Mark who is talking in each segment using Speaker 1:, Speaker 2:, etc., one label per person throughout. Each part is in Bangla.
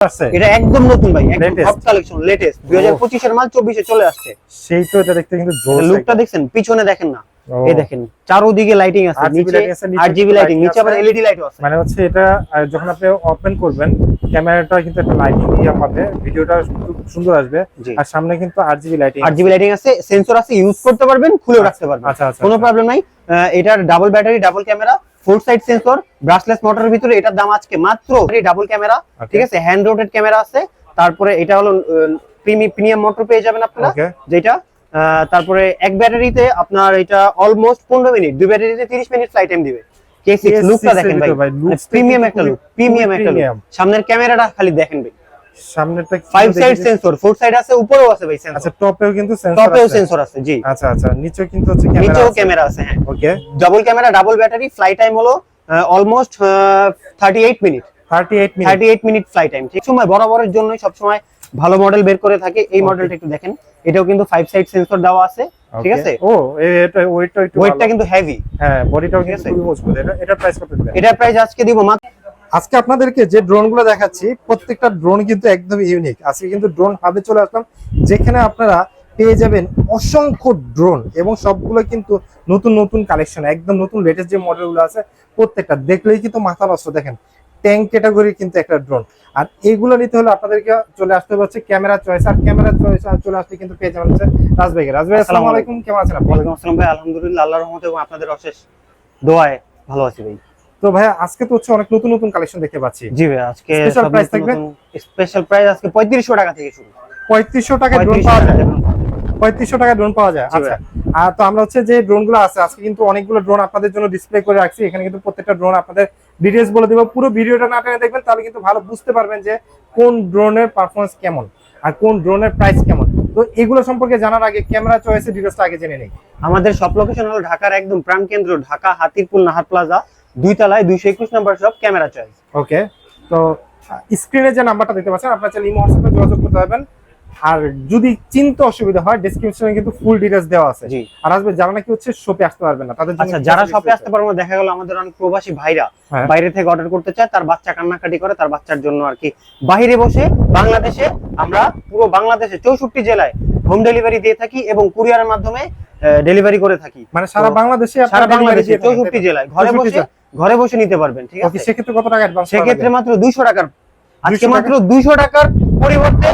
Speaker 1: আসছে
Speaker 2: এটা একদম নতুন ভাই একদম কালেকশন লেটেস্ট 2025 এর মাল 24 এ চলে আসছে।
Speaker 1: সেই তো এটা দেখতে কিন্তু জোর
Speaker 2: লুকটা দেখছেন? পিছনে দেখেন না। এই দেখেন চারোদিকে লাইটিং আছে নিচে
Speaker 1: lighting আছে, নিচে
Speaker 2: 8GB
Speaker 1: একটু
Speaker 2: লাইটিং নিচে আবার এলইডি লাইটও আছে।
Speaker 1: মানে হচ্ছে এটা যখন আপনি ওপেন করবেন ক্যামেরাটা কিন্তু একটা লাইটিং দিয়ে পাবে ভিডিওটা খুব সুন্দর আসবে। আর সামনে কিন্তু লাইটিং
Speaker 2: 8GB লাইটিং আছে। সেন্সর আছে ইউজ করতে পারবেন খুলেও রাখতে পারবেন।
Speaker 1: আচ্ছা আচ্ছা
Speaker 2: কোনো
Speaker 1: আচ্ছা।
Speaker 2: প্রবলেম নাই। আহ, এটার double battery double camera four side sensor brushless মোটরের ভিতরে এটার দাম আজকে মাত্র ডাবল ক্যামেরা ঠিক আছে? হ্যান্ড রোটেড ক্যামেরা আছে। তারপরে এটা হলো প্রিমিয়াম মোটর পেয়ে যাবেন আপনারা। যেটা তারপরে এক ব্যাটারিতে আপনার এটা অলমোস্ট পনেরো মিনিট দুই ব্যাটারিতে তিরিশ মিনিট ফ্লাইট টাইম দিবে কে সিক্স লুকটা দেখেন ভাই। প্রিমিয়াম একটা লুক প্রিমিয়াম একটা লুক সামনের ক্যামেরাটা খালি দেখেন ভাই।
Speaker 1: সামনেটা কি
Speaker 2: five side sensor four side আছে উপরেও আছে ভাই সেন্সর
Speaker 1: আচ্ছা টপেও কিন্তু সেন্সর
Speaker 2: টপেও সেন্সর আছে জি।
Speaker 1: আচ্ছা আচ্ছা নিচেও কিন্তু হচ্ছে ক্যামেরা
Speaker 2: নিচেও ক্যামেরা আছে হ্যাঁ।
Speaker 1: Okay
Speaker 2: double camera double battery fly time হলো almost thirty eight minute
Speaker 1: 38 minute
Speaker 2: thirty eight minute fly time ঠিক? সময় বরাবরের জন্যই সবসময় ভালো মডেল বের করে থাকে। এই. মডেলটা একটু দেখেন। এটাও কিন্তু ফাইভ সাইড সেন্সর দেওয়া আছে ঠিক আছে?
Speaker 1: ও এটা ওয়েটটা একটু
Speaker 2: ওয়েটটা কিন্তু হেভি
Speaker 1: হ্যাঁ বডিটাও কিন্তু খুবই মজবুত। এটা এটা প্রাইস কত দিবেন?
Speaker 2: এটার প্রাইস আজকে দিব মাত্র
Speaker 1: আজকে আপনাদেরকে যে ড্রোনগুলো দেখাচ্ছি প্রত্যেকটা ড্রোন কিন্তু একদম ইউনিক আজকে কিন্তু ড্রোন হাবে চলে আসলাম যেখানে আপনারা পেয়ে যাবেন অসংখ্য ড্রোন এবং সবগুলো কিন্তু নতুন নতুন কালেকশন একদম নতুন লেটেস্ট যে মডেলগুলো আছে প্রত্যেকটা দেখলেই কিন্তু মাথা নষ্ট। দেখেন ট্যাঙ্ক ক্যাটাগরি কিন্তু একটা ড্রোন। আর এইগুলো নিতে হলে আপনাদেরকে চলে আসতে হচ্ছে ক্যামেরা চয়েস আর ক্যামেরা চয়েস আর চলে আসলে কিন্তু পেয়ে যাবেন হচ্ছে রাজবাইকে রাজবাই আসসালামু আলাইকুম। কেমন আছেন
Speaker 2: ওয়ালাইকুম আসসালাম ভাই আলহামদুলিল্লাহ আল্লাহর রহমতে এবং আপনাদের অশেষ দোয়ায় ভালো আছি ভাই।
Speaker 1: তো ভাই আজকে তো হচ্ছে অনেক নতুন নতুন কালেকশন দেখতে পাচ্ছি।
Speaker 2: জি ভাই আজকে
Speaker 1: Special price থাকবে?
Speaker 2: স্পেশাল প্রাইস আজকে পঁয়ত্রিশশো টাকা থেকে শুরু।
Speaker 1: পঁয়ত্রিশশো টাকায় ড্রোন পাওয়া যায়।
Speaker 2: টাকা থেকে।
Speaker 1: পঁয়ত্রিশশো টাকা ড্রোন পাওয়া যায়। আচ্ছা। আর তো আমরা হচ্ছে যে ড্রোনগুলো আছে আজকে কিন্তু অনেকগুলো ড্রোন আপনাদের জন্য ডিসপ্লে করে রাখছি। এখানে কিন্তু প্রত্যেকটা ড্রোন আপনাদের ডিটেলস বলে দেবো। পুরো ভিডিওটা না টেনে দেখবেন তাহলে কিন্তু ভালো বুঝতে পারবেন যে কোন ড্রোনের পারফরমেন্স কেমন আর কোন ড্রোনের প্রাইস কেমন। তো এগুলো সম্পর্কে জানার আগে ক্যামেরা চয়েসের ডিটেলসটা আগে জেনে নেই।
Speaker 2: আমাদের সব লোকেশন হলো ঢাকার একদম প্রাণকেন্দ্র ঢাকা হাতিরপুল নাহার প্লাজা দুই তলায় দুইশো একুশ নাম্বার সব ক্যামেরা চয়েস
Speaker 1: ওকে তো স্ক্রিনে যে নাম্বারটা দিতে পারছেন আপনার চাইলে ইমো হোয়াটসঅ্যাপে যোগাযোগ করতে পারবেন। আর যদি চিনতে অসুবিধা হয় ডেসক্রিপশনে কিন্তু ফুল ডিটেলস দেওয়া আছে। আর আসবে যারা নাকি হচ্ছে শপে আসতে পারবেন না তাদের
Speaker 2: আচ্ছা যারা শপে আসতে পারব দেখা গেল আমাদের অনেক প্রবাসী ভাইরা
Speaker 1: হ্যাঁ।
Speaker 2: বাইরে থেকে অর্ডার করতে চায় তার বাচ্চা কান্নাকাটি করে তার বাচ্চার জন্য আর কি। বাইরে বসে বাংলাদেশে আমরা পুরো বাংলাদেশে চৌষট্টি জেলায় হোম ডেলিভারি দিয়ে থাকি এবং কুরিয়ারের মাধ্যমে ডেলিভারি করে থাকি।
Speaker 1: মানে সারা বাংলাদেশে
Speaker 2: সারা বাংলাদেশে চৌষট্টি? জেলায়। ঘরে বসে। ঘরে বসে নিতে পারবেন ঠিক আছে?
Speaker 1: সেক্ষেত্রে কত টাকা অ্যাডভান্স
Speaker 2: সেক্ষেত্রে মাত্র দুইশো টাকার আজকে মাত্র দুইশো টাকার পরিবর্তে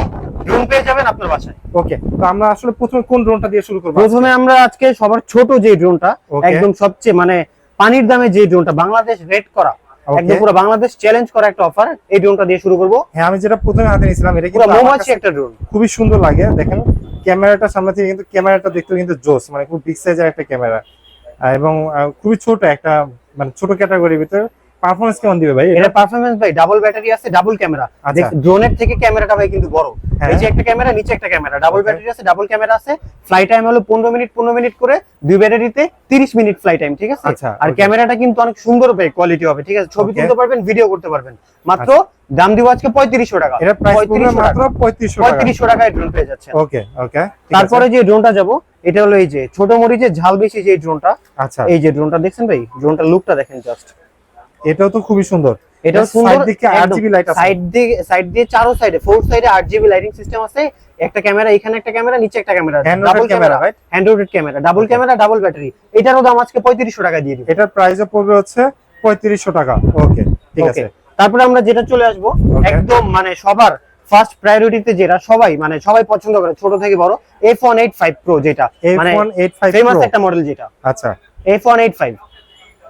Speaker 2: ড্রোন পেয়ে যাবেন আপনার বাসায়।
Speaker 1: ওকে তো আমরা আসলে প্রথমে কোন ড্রোনটা দিয়ে শুরু করব
Speaker 2: প্রথমে আমরা আজকে সবার ছোট যে ড্রোনটা একদম সবচেয়ে মানে পানির দামে যে ড্রোনটা বাংলাদেশ রেট করা একদম পুরো বাংলাদেশ চ্যালেঞ্জ করা একটা অফার এই ড্রোনটা দিয়ে শুরু করব।
Speaker 1: হ্যাঁ আমি যেটা প্রথমে হাতে নিয়েছিলাম এটা কিন্তু
Speaker 2: মৌমাছি একটা ড্রোন
Speaker 1: খুবই সুন্দর লাগে দেখেন। ক্যামেরাটা সামনে থেকে কিন্তু ক্যামেরাটা দেখতে কিন্তু জোস মানে খুব বিগ সাইজের একটা ক্যামেরা। এবং খুবই ছোট একটা মানে ছোট ক্যাটাগরির ভিতরে পারফরমেন্স কেমন দিবে ভাই?
Speaker 2: এটা পারফরম্যান্স ভাই ডাবল ব্যাটারি আছে ডাবল ক্যামেরা
Speaker 1: আচ্ছা।
Speaker 2: ড্রোনের থেকে ক্যামেরাটা ভাই কিন্তু বড়।
Speaker 1: হ্যাঁ।
Speaker 2: এই যে একটা ক্যামেরা নিচে একটা ক্যামেরা ডাবল ব্যাটারি আছে ডাবল ক্যামেরা আছে। ফ্লাই টাইম হলো পনেরো মিনিট পনেরো মিনিট করে দুই ব্যাটারিতে তিরিশ মিনিট ফ্লাই টাইম ঠিক আছে?
Speaker 1: আচ্ছা,
Speaker 2: আর. ক্যামেরাটা কিন্তু অনেক সুন্দর কোয়ালিটি হবে ঠিক আছে? ছবি তুলতে পারবেন ভিডিও করতে পারবেন। মাত্র দাম দিব আজকে পঁয়ত্রিশশো টাকা।
Speaker 1: এটা প্রাইস পড়বে
Speaker 2: 3500
Speaker 1: মাত্র
Speaker 2: টাকা।
Speaker 1: 3500
Speaker 2: টাকায় ড্রোন পেয়ে যাচ্ছে।
Speaker 1: ওকে ওকে
Speaker 2: তারপরে যে ড্রোনটা যাব এটা হলো এই যে ছোট মরিচের ঝাল বেশি যে ড্রোনটা
Speaker 1: আচ্ছা।
Speaker 2: এই যে ড্রোনটা দেখছেন ভাই? ড্রোনটা লুকটা দেখেন জাস্ট
Speaker 1: এটাও তো খুবই সুন্দর। এর
Speaker 2: সুন্দর
Speaker 1: 8GB light আছে।
Speaker 2: সাইড দিয়ে সাইড দিয়ে চারো সাইডে ফোর সাইডে আট জিবি লাইটিং সিস্টেম আছে। একটা ক্যামেরা এখানে একটা ক্যামেরা নিচে একটা camera double camera
Speaker 1: camera, right?
Speaker 2: Camera double camera double battery এটারও দাম আজকে পঁয়ত্রিশশো টাকা দিয়ে দিব।
Speaker 1: এটার প্রাইসও পড়বে হচ্ছে 3500 টাকা। ওকে ঠিক আছে।
Speaker 2: তারপরে আমরা যেটা চলে আসব একদম মানে সবার ফার্স্ট প্রায়োরিটিতে যেটা সবাই মানে সবাই পছন্দ করে ছোট থেকে বড় F one eight five pro যেটা। মানে
Speaker 1: A185
Speaker 2: ফেমাস একটা মডেল যেটা।
Speaker 1: আচ্ছা।
Speaker 2: এফ ওয়ান এইট ফাইভ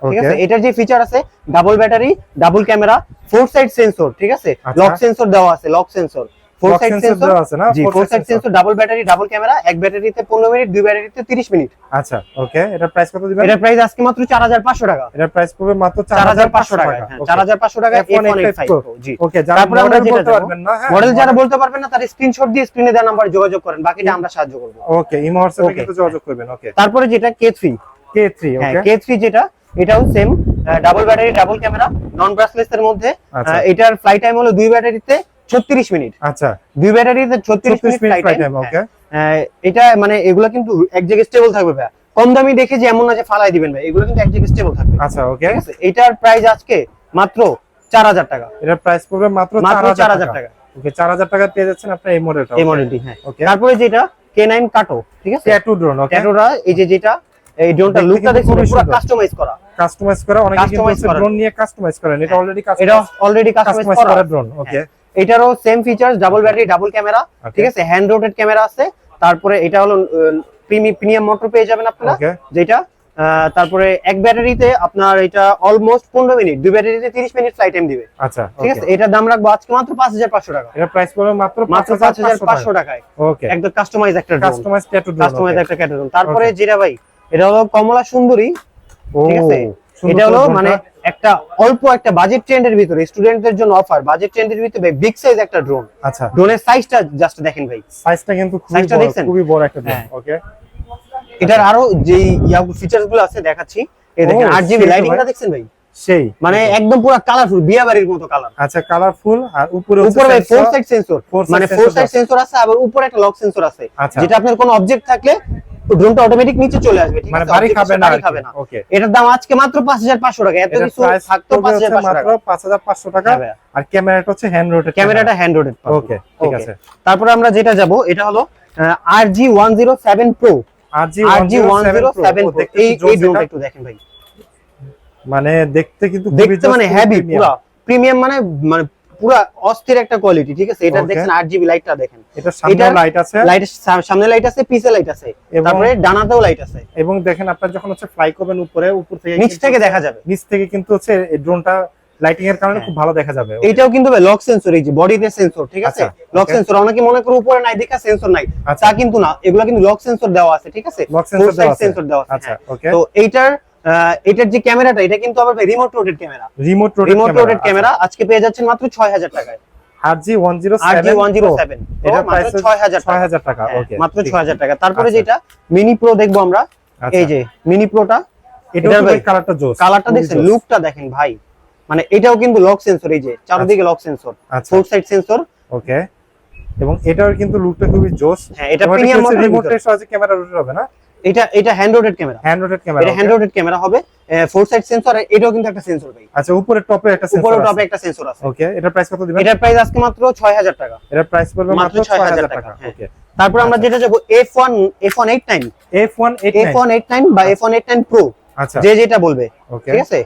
Speaker 2: ঠিক আছে? এটার যে ফিচার আছে double battery double camera four side sensor ঠিক আছে?
Speaker 1: আচ্ছা।
Speaker 2: লক সেন্সর দেওয়া আছে lock sensor four side sensor
Speaker 1: আছে না?
Speaker 2: জি four side sensor double battery double camera এক ব্যাটারিতে পনেরো মিনিট দুই ব্যাটারিতে তিরিশ মিনিট।
Speaker 1: আচ্ছা ওকে এটার প্রাইস কত দিবেন?
Speaker 2: এটার প্রাইস আজকে মাত্র চার হাজার পাঁচশো টাকা।
Speaker 1: প্রাইস পড়বে মাত্র
Speaker 2: চার হাজার পাঁচশো
Speaker 1: 4500
Speaker 2: টাকা হ্যাঁ, জি।
Speaker 1: ওকে যারা
Speaker 2: তারপরে আমরা
Speaker 1: মডেল বলতে পারবেন না হ্যাঁ
Speaker 2: মডেল যারা বলতে পারবেন না তার স্ক্রিনশট দিয়ে স্ক্রিনে দেওয়া নাম্বার যোগাযোগ করেন বাকিটা আমরা সাহায্য করব।
Speaker 1: ওকে ইমো হোয়াটসঅ্যাপে কিন্তু যোগাযোগ করবেন ওকে
Speaker 2: তারপরে যেটা কে থ্রি
Speaker 1: K3
Speaker 2: হ্যাঁ
Speaker 1: ওকে
Speaker 2: কে থ্রি যেটা এটাও same double battery double camera non brushless এর মধ্যে।
Speaker 1: আচ্ছা।
Speaker 2: এটার ফ্লাই টাইম হলো দুই ব্যাটারিতে ছত্রিশ মিনিট
Speaker 1: আচ্ছা।
Speaker 2: দুই ব্যাটারিতে ছত্রিশ
Speaker 1: 36
Speaker 2: মিনিট ফ্লাই টাইম
Speaker 1: ওকে
Speaker 2: এটা মানে এগুলো কিন্তু এক জায়গায় স্টেবল থাকবে ভাই কম দামি দেখে যে এমন না যে ফালাই দিবেন ভাই এগুলো কিন্তু এক জায়গায় স্টেবল থাকবে।
Speaker 1: আচ্ছা ওকে
Speaker 2: এটার প্রাইস আজকে মাত্র চার হাজার টাকা।
Speaker 1: এটার প্রাইস পড়বে মাত্র
Speaker 2: মাত্র
Speaker 1: 4000
Speaker 2: চার হাজার টাকা।
Speaker 1: ওকে 4000 টাকা পেয়ে যাচ্ছেন আপনি এই মডেলটা
Speaker 2: এই মডেলটি হ্যাঁ।
Speaker 1: ওকে
Speaker 2: তারপরে যেটা K9 কাটো ঠিক আছে?
Speaker 1: ট্যাটু ড্রোন ওকে
Speaker 2: ট্যাটোরা এই যে যেটা এই ড্রোনটা লুকটা
Speaker 1: খুবই
Speaker 2: পুরো কাস্টমাইজ করা।
Speaker 1: কাস্টমাইজ করা অনেকে কিন্তু ড্রোন নিয়ে কাস্টমাইজ করেন। এটা অলরেডি
Speaker 2: এটা অলরেডি কাস্টমাইজ করা।
Speaker 1: ড্রোন ওকে
Speaker 2: এটারও same features double battery double camera ঠিক আছে? হ্যান্ড রোটেড ক্যামেরা আছে। তারপরে এটা হলো প্রিমিয়াম মোটর পেয়ে যাবেন আপনারা যেটা তারপরে এক ব্যাটারিতে আপনার এটা অলমোস্ট পনেরো মিনিট দুই ব্যাটারিতে তিরিশ মিনিট ফ্লাইট টাইম দিবে।
Speaker 1: আচ্ছা
Speaker 2: ঠিক আছে? এটার দাম রাখব আজকে মাত্র পাঁচ হাজার পাঁচশো টাকা।
Speaker 1: এটা প্রাইস পড়বে মাত্র
Speaker 2: মাত্র পাঁচ হাজার পাঁচশো টাকায়।
Speaker 1: ওকে
Speaker 2: একদম কাস্টমাইজ একটা
Speaker 1: কাস্টমাইজ
Speaker 2: কাস্টমাইজ একটা ক্যাটাগরি তারপরে যেটা ভাই এটা হলো কমলা সুন্দরী ঠিক আছে? এটা হলো মানে একটা অল্প একটা বাজেট ট্রেন্ডের ভিতরে স্টুডেন্টদের জন্য অফার বাজেট ট্রেন্ডের ভিতরে বিগ সাইজ একটা ড্রোন
Speaker 1: আচ্ছা।
Speaker 2: ড্রোনের সাইজটা জাস্ট দেখেন ভাই।
Speaker 1: সাইজটা কিন্তু খুবই? খুবই বড় একটা ড্রোন
Speaker 2: হ্যাঁ।
Speaker 1: ওকে
Speaker 2: এটার আরও যে ইয়া ফিচার্সগুলো আছে দেখাচ্ছি এই দেখেন
Speaker 1: ও,
Speaker 2: আট জিবি লাইটিংটা। দেখছেন ভাই?
Speaker 1: সেই।
Speaker 2: মানে একদম পুরো কালারফুল বিয়া বাড়ির মতো কালার
Speaker 1: আচ্ছা কালারফুল আর উপরে
Speaker 2: উপরে ভাই ফোর সাইড সেন্সর মানে ফোর সাইড সেন্সর আছে আবার উপরে একটা লক সেন্সর আছে।
Speaker 1: আচ্ছা।
Speaker 2: যেটা আপনার কোনো অবজেক্ট থাকলে ড্রোনটা অটোমেটিক নিচে চলে আসবে ঠিক
Speaker 1: মানে
Speaker 2: আছে?
Speaker 1: বাড়ি খাবে না
Speaker 2: খাবে না।
Speaker 1: ওকে
Speaker 2: এটার দাম আজকে মাত্র 5500 টাকা। এত কিছু থাকতো 5500
Speaker 1: মাত্র
Speaker 2: টাকা
Speaker 1: 5500 টাকা।
Speaker 2: হ্যাঁ
Speaker 1: আর ক্যামেরাটা হচ্ছে হ্যান্ড রোটেট
Speaker 2: ক্যামেরাটা হ্যান্ড রোটেড
Speaker 1: ওকে ঠিক আছে।
Speaker 2: তারপরে আমরা যেটা যাব এটা হলো RG 107 Pro
Speaker 1: RG
Speaker 2: RG 107 Pro এই এই ড্রোনটা একটু দেখেন ভাই।
Speaker 1: মানে দেখতে কিন্তু
Speaker 2: দেখতে মানে হেভি। পুরা। প্রিমিয়াম মানে মানে পুরা অস্থির একটা কোয়ালিটি ঠিক আছে? এটা
Speaker 1: Okay.
Speaker 2: দেখছেন 8GB লাইটটা দেখেন।
Speaker 1: এটা সামনে লাইট আছে।
Speaker 2: লাইটের সামনে লাইট আছে পিছে লাইট আছে। তারপরে ডানাতেও লাইট আছে।
Speaker 1: এবং দেখেন আপনার যখন হচ্ছে ফ্লাই করবেন উপরে উপর থেকে
Speaker 2: নিচ থেকে দেখা যাবে।
Speaker 1: নিচ থেকে কিন্তু হচ্ছে ড্রোনটা লাইটিং এর কারণে
Speaker 2: হ্যাঁ।
Speaker 1: খুব ভালো দেখা যাবে।
Speaker 2: এইটাও কিন্তু লক সেন্সর এই যে বডিতে সেন্সর ঠিক আছে?
Speaker 1: আচ্ছা,
Speaker 2: লক সেন্সর অনেকে মনে করে উপরে নাই দেখা সেন্সর নাই।
Speaker 1: আচ্ছা।
Speaker 2: তা কিন্তু না এগুলো কিন্তু লক সেন্সর দেওয়া আছে ঠিক আছে?
Speaker 1: আছে।
Speaker 2: সেন্সর দেওয়া আছে
Speaker 1: আচ্ছা
Speaker 2: হ্যাঁ। তো এইটার এটার যে ক্যামেরাটা এটা কিন্তু আবার remote rotated camera.
Speaker 1: Remote
Speaker 2: remote rotated camera আজকে পেয়ে যাচ্ছেন মাত্র 6000 টাকায়।
Speaker 1: RG 107
Speaker 2: RG 107
Speaker 1: এটা প্রাইস
Speaker 2: মাত্র 6000
Speaker 1: 6000 টাকা।
Speaker 2: হ্যাঁ,
Speaker 1: ওকে
Speaker 2: মাত্র 6000 টাকা। তারপরে
Speaker 1: আচ্ছা।
Speaker 2: যেটা মিনি প্রো দেখব আমরা। এই যে মিনি প্রোটা
Speaker 1: এটা
Speaker 2: এটার
Speaker 1: কালারটা জোস
Speaker 2: কালারটা দেখছেন লুকটা দেখেন ভাই। মানে এটাও কিন্তু লক সেন্সর এই যে চারদিকে লক সেন্সর
Speaker 1: আচ্ছা।
Speaker 2: Four side sensor
Speaker 1: okay. এবং এটার কিন্তু লুকটা খুবই জোস।
Speaker 2: হ্যাঁ এটা প্রিমিয়াম
Speaker 1: রিমোটের সাহায্যে ক্যামেরা রোটেট হবে না?
Speaker 2: এটা এটা hand rotated camera
Speaker 1: hand rotate camera
Speaker 2: এটা হ্যান্ড রোটেড ক্যামেরা হবে ফোর সাইড সেন্সর এটাও কিন্তু একটা সেন্সর ভাই।
Speaker 1: আচ্ছা উপরে টপে একটা সেন্সর উপরে
Speaker 2: টপে একটা সেন্সর আছে।
Speaker 1: ওকে এটার প্রাইস কত দিবেন?
Speaker 2: এটার প্রাইস আজকে মাত্র 6000 টাকা।
Speaker 1: এটার প্রাইস পড়বে
Speaker 2: মাত্র
Speaker 1: মাত্র
Speaker 2: 6000
Speaker 1: 6000
Speaker 2: টাকা,
Speaker 1: টাকা
Speaker 2: হ্যাঁ।
Speaker 1: ওকে
Speaker 2: তারপর আমরা যেটা যাব F1 F189
Speaker 1: F189
Speaker 2: F189 বা F189 Pro
Speaker 1: আচ্ছা।
Speaker 2: যে যেটা বলবে
Speaker 1: ওকে
Speaker 2: ঠিক আছে?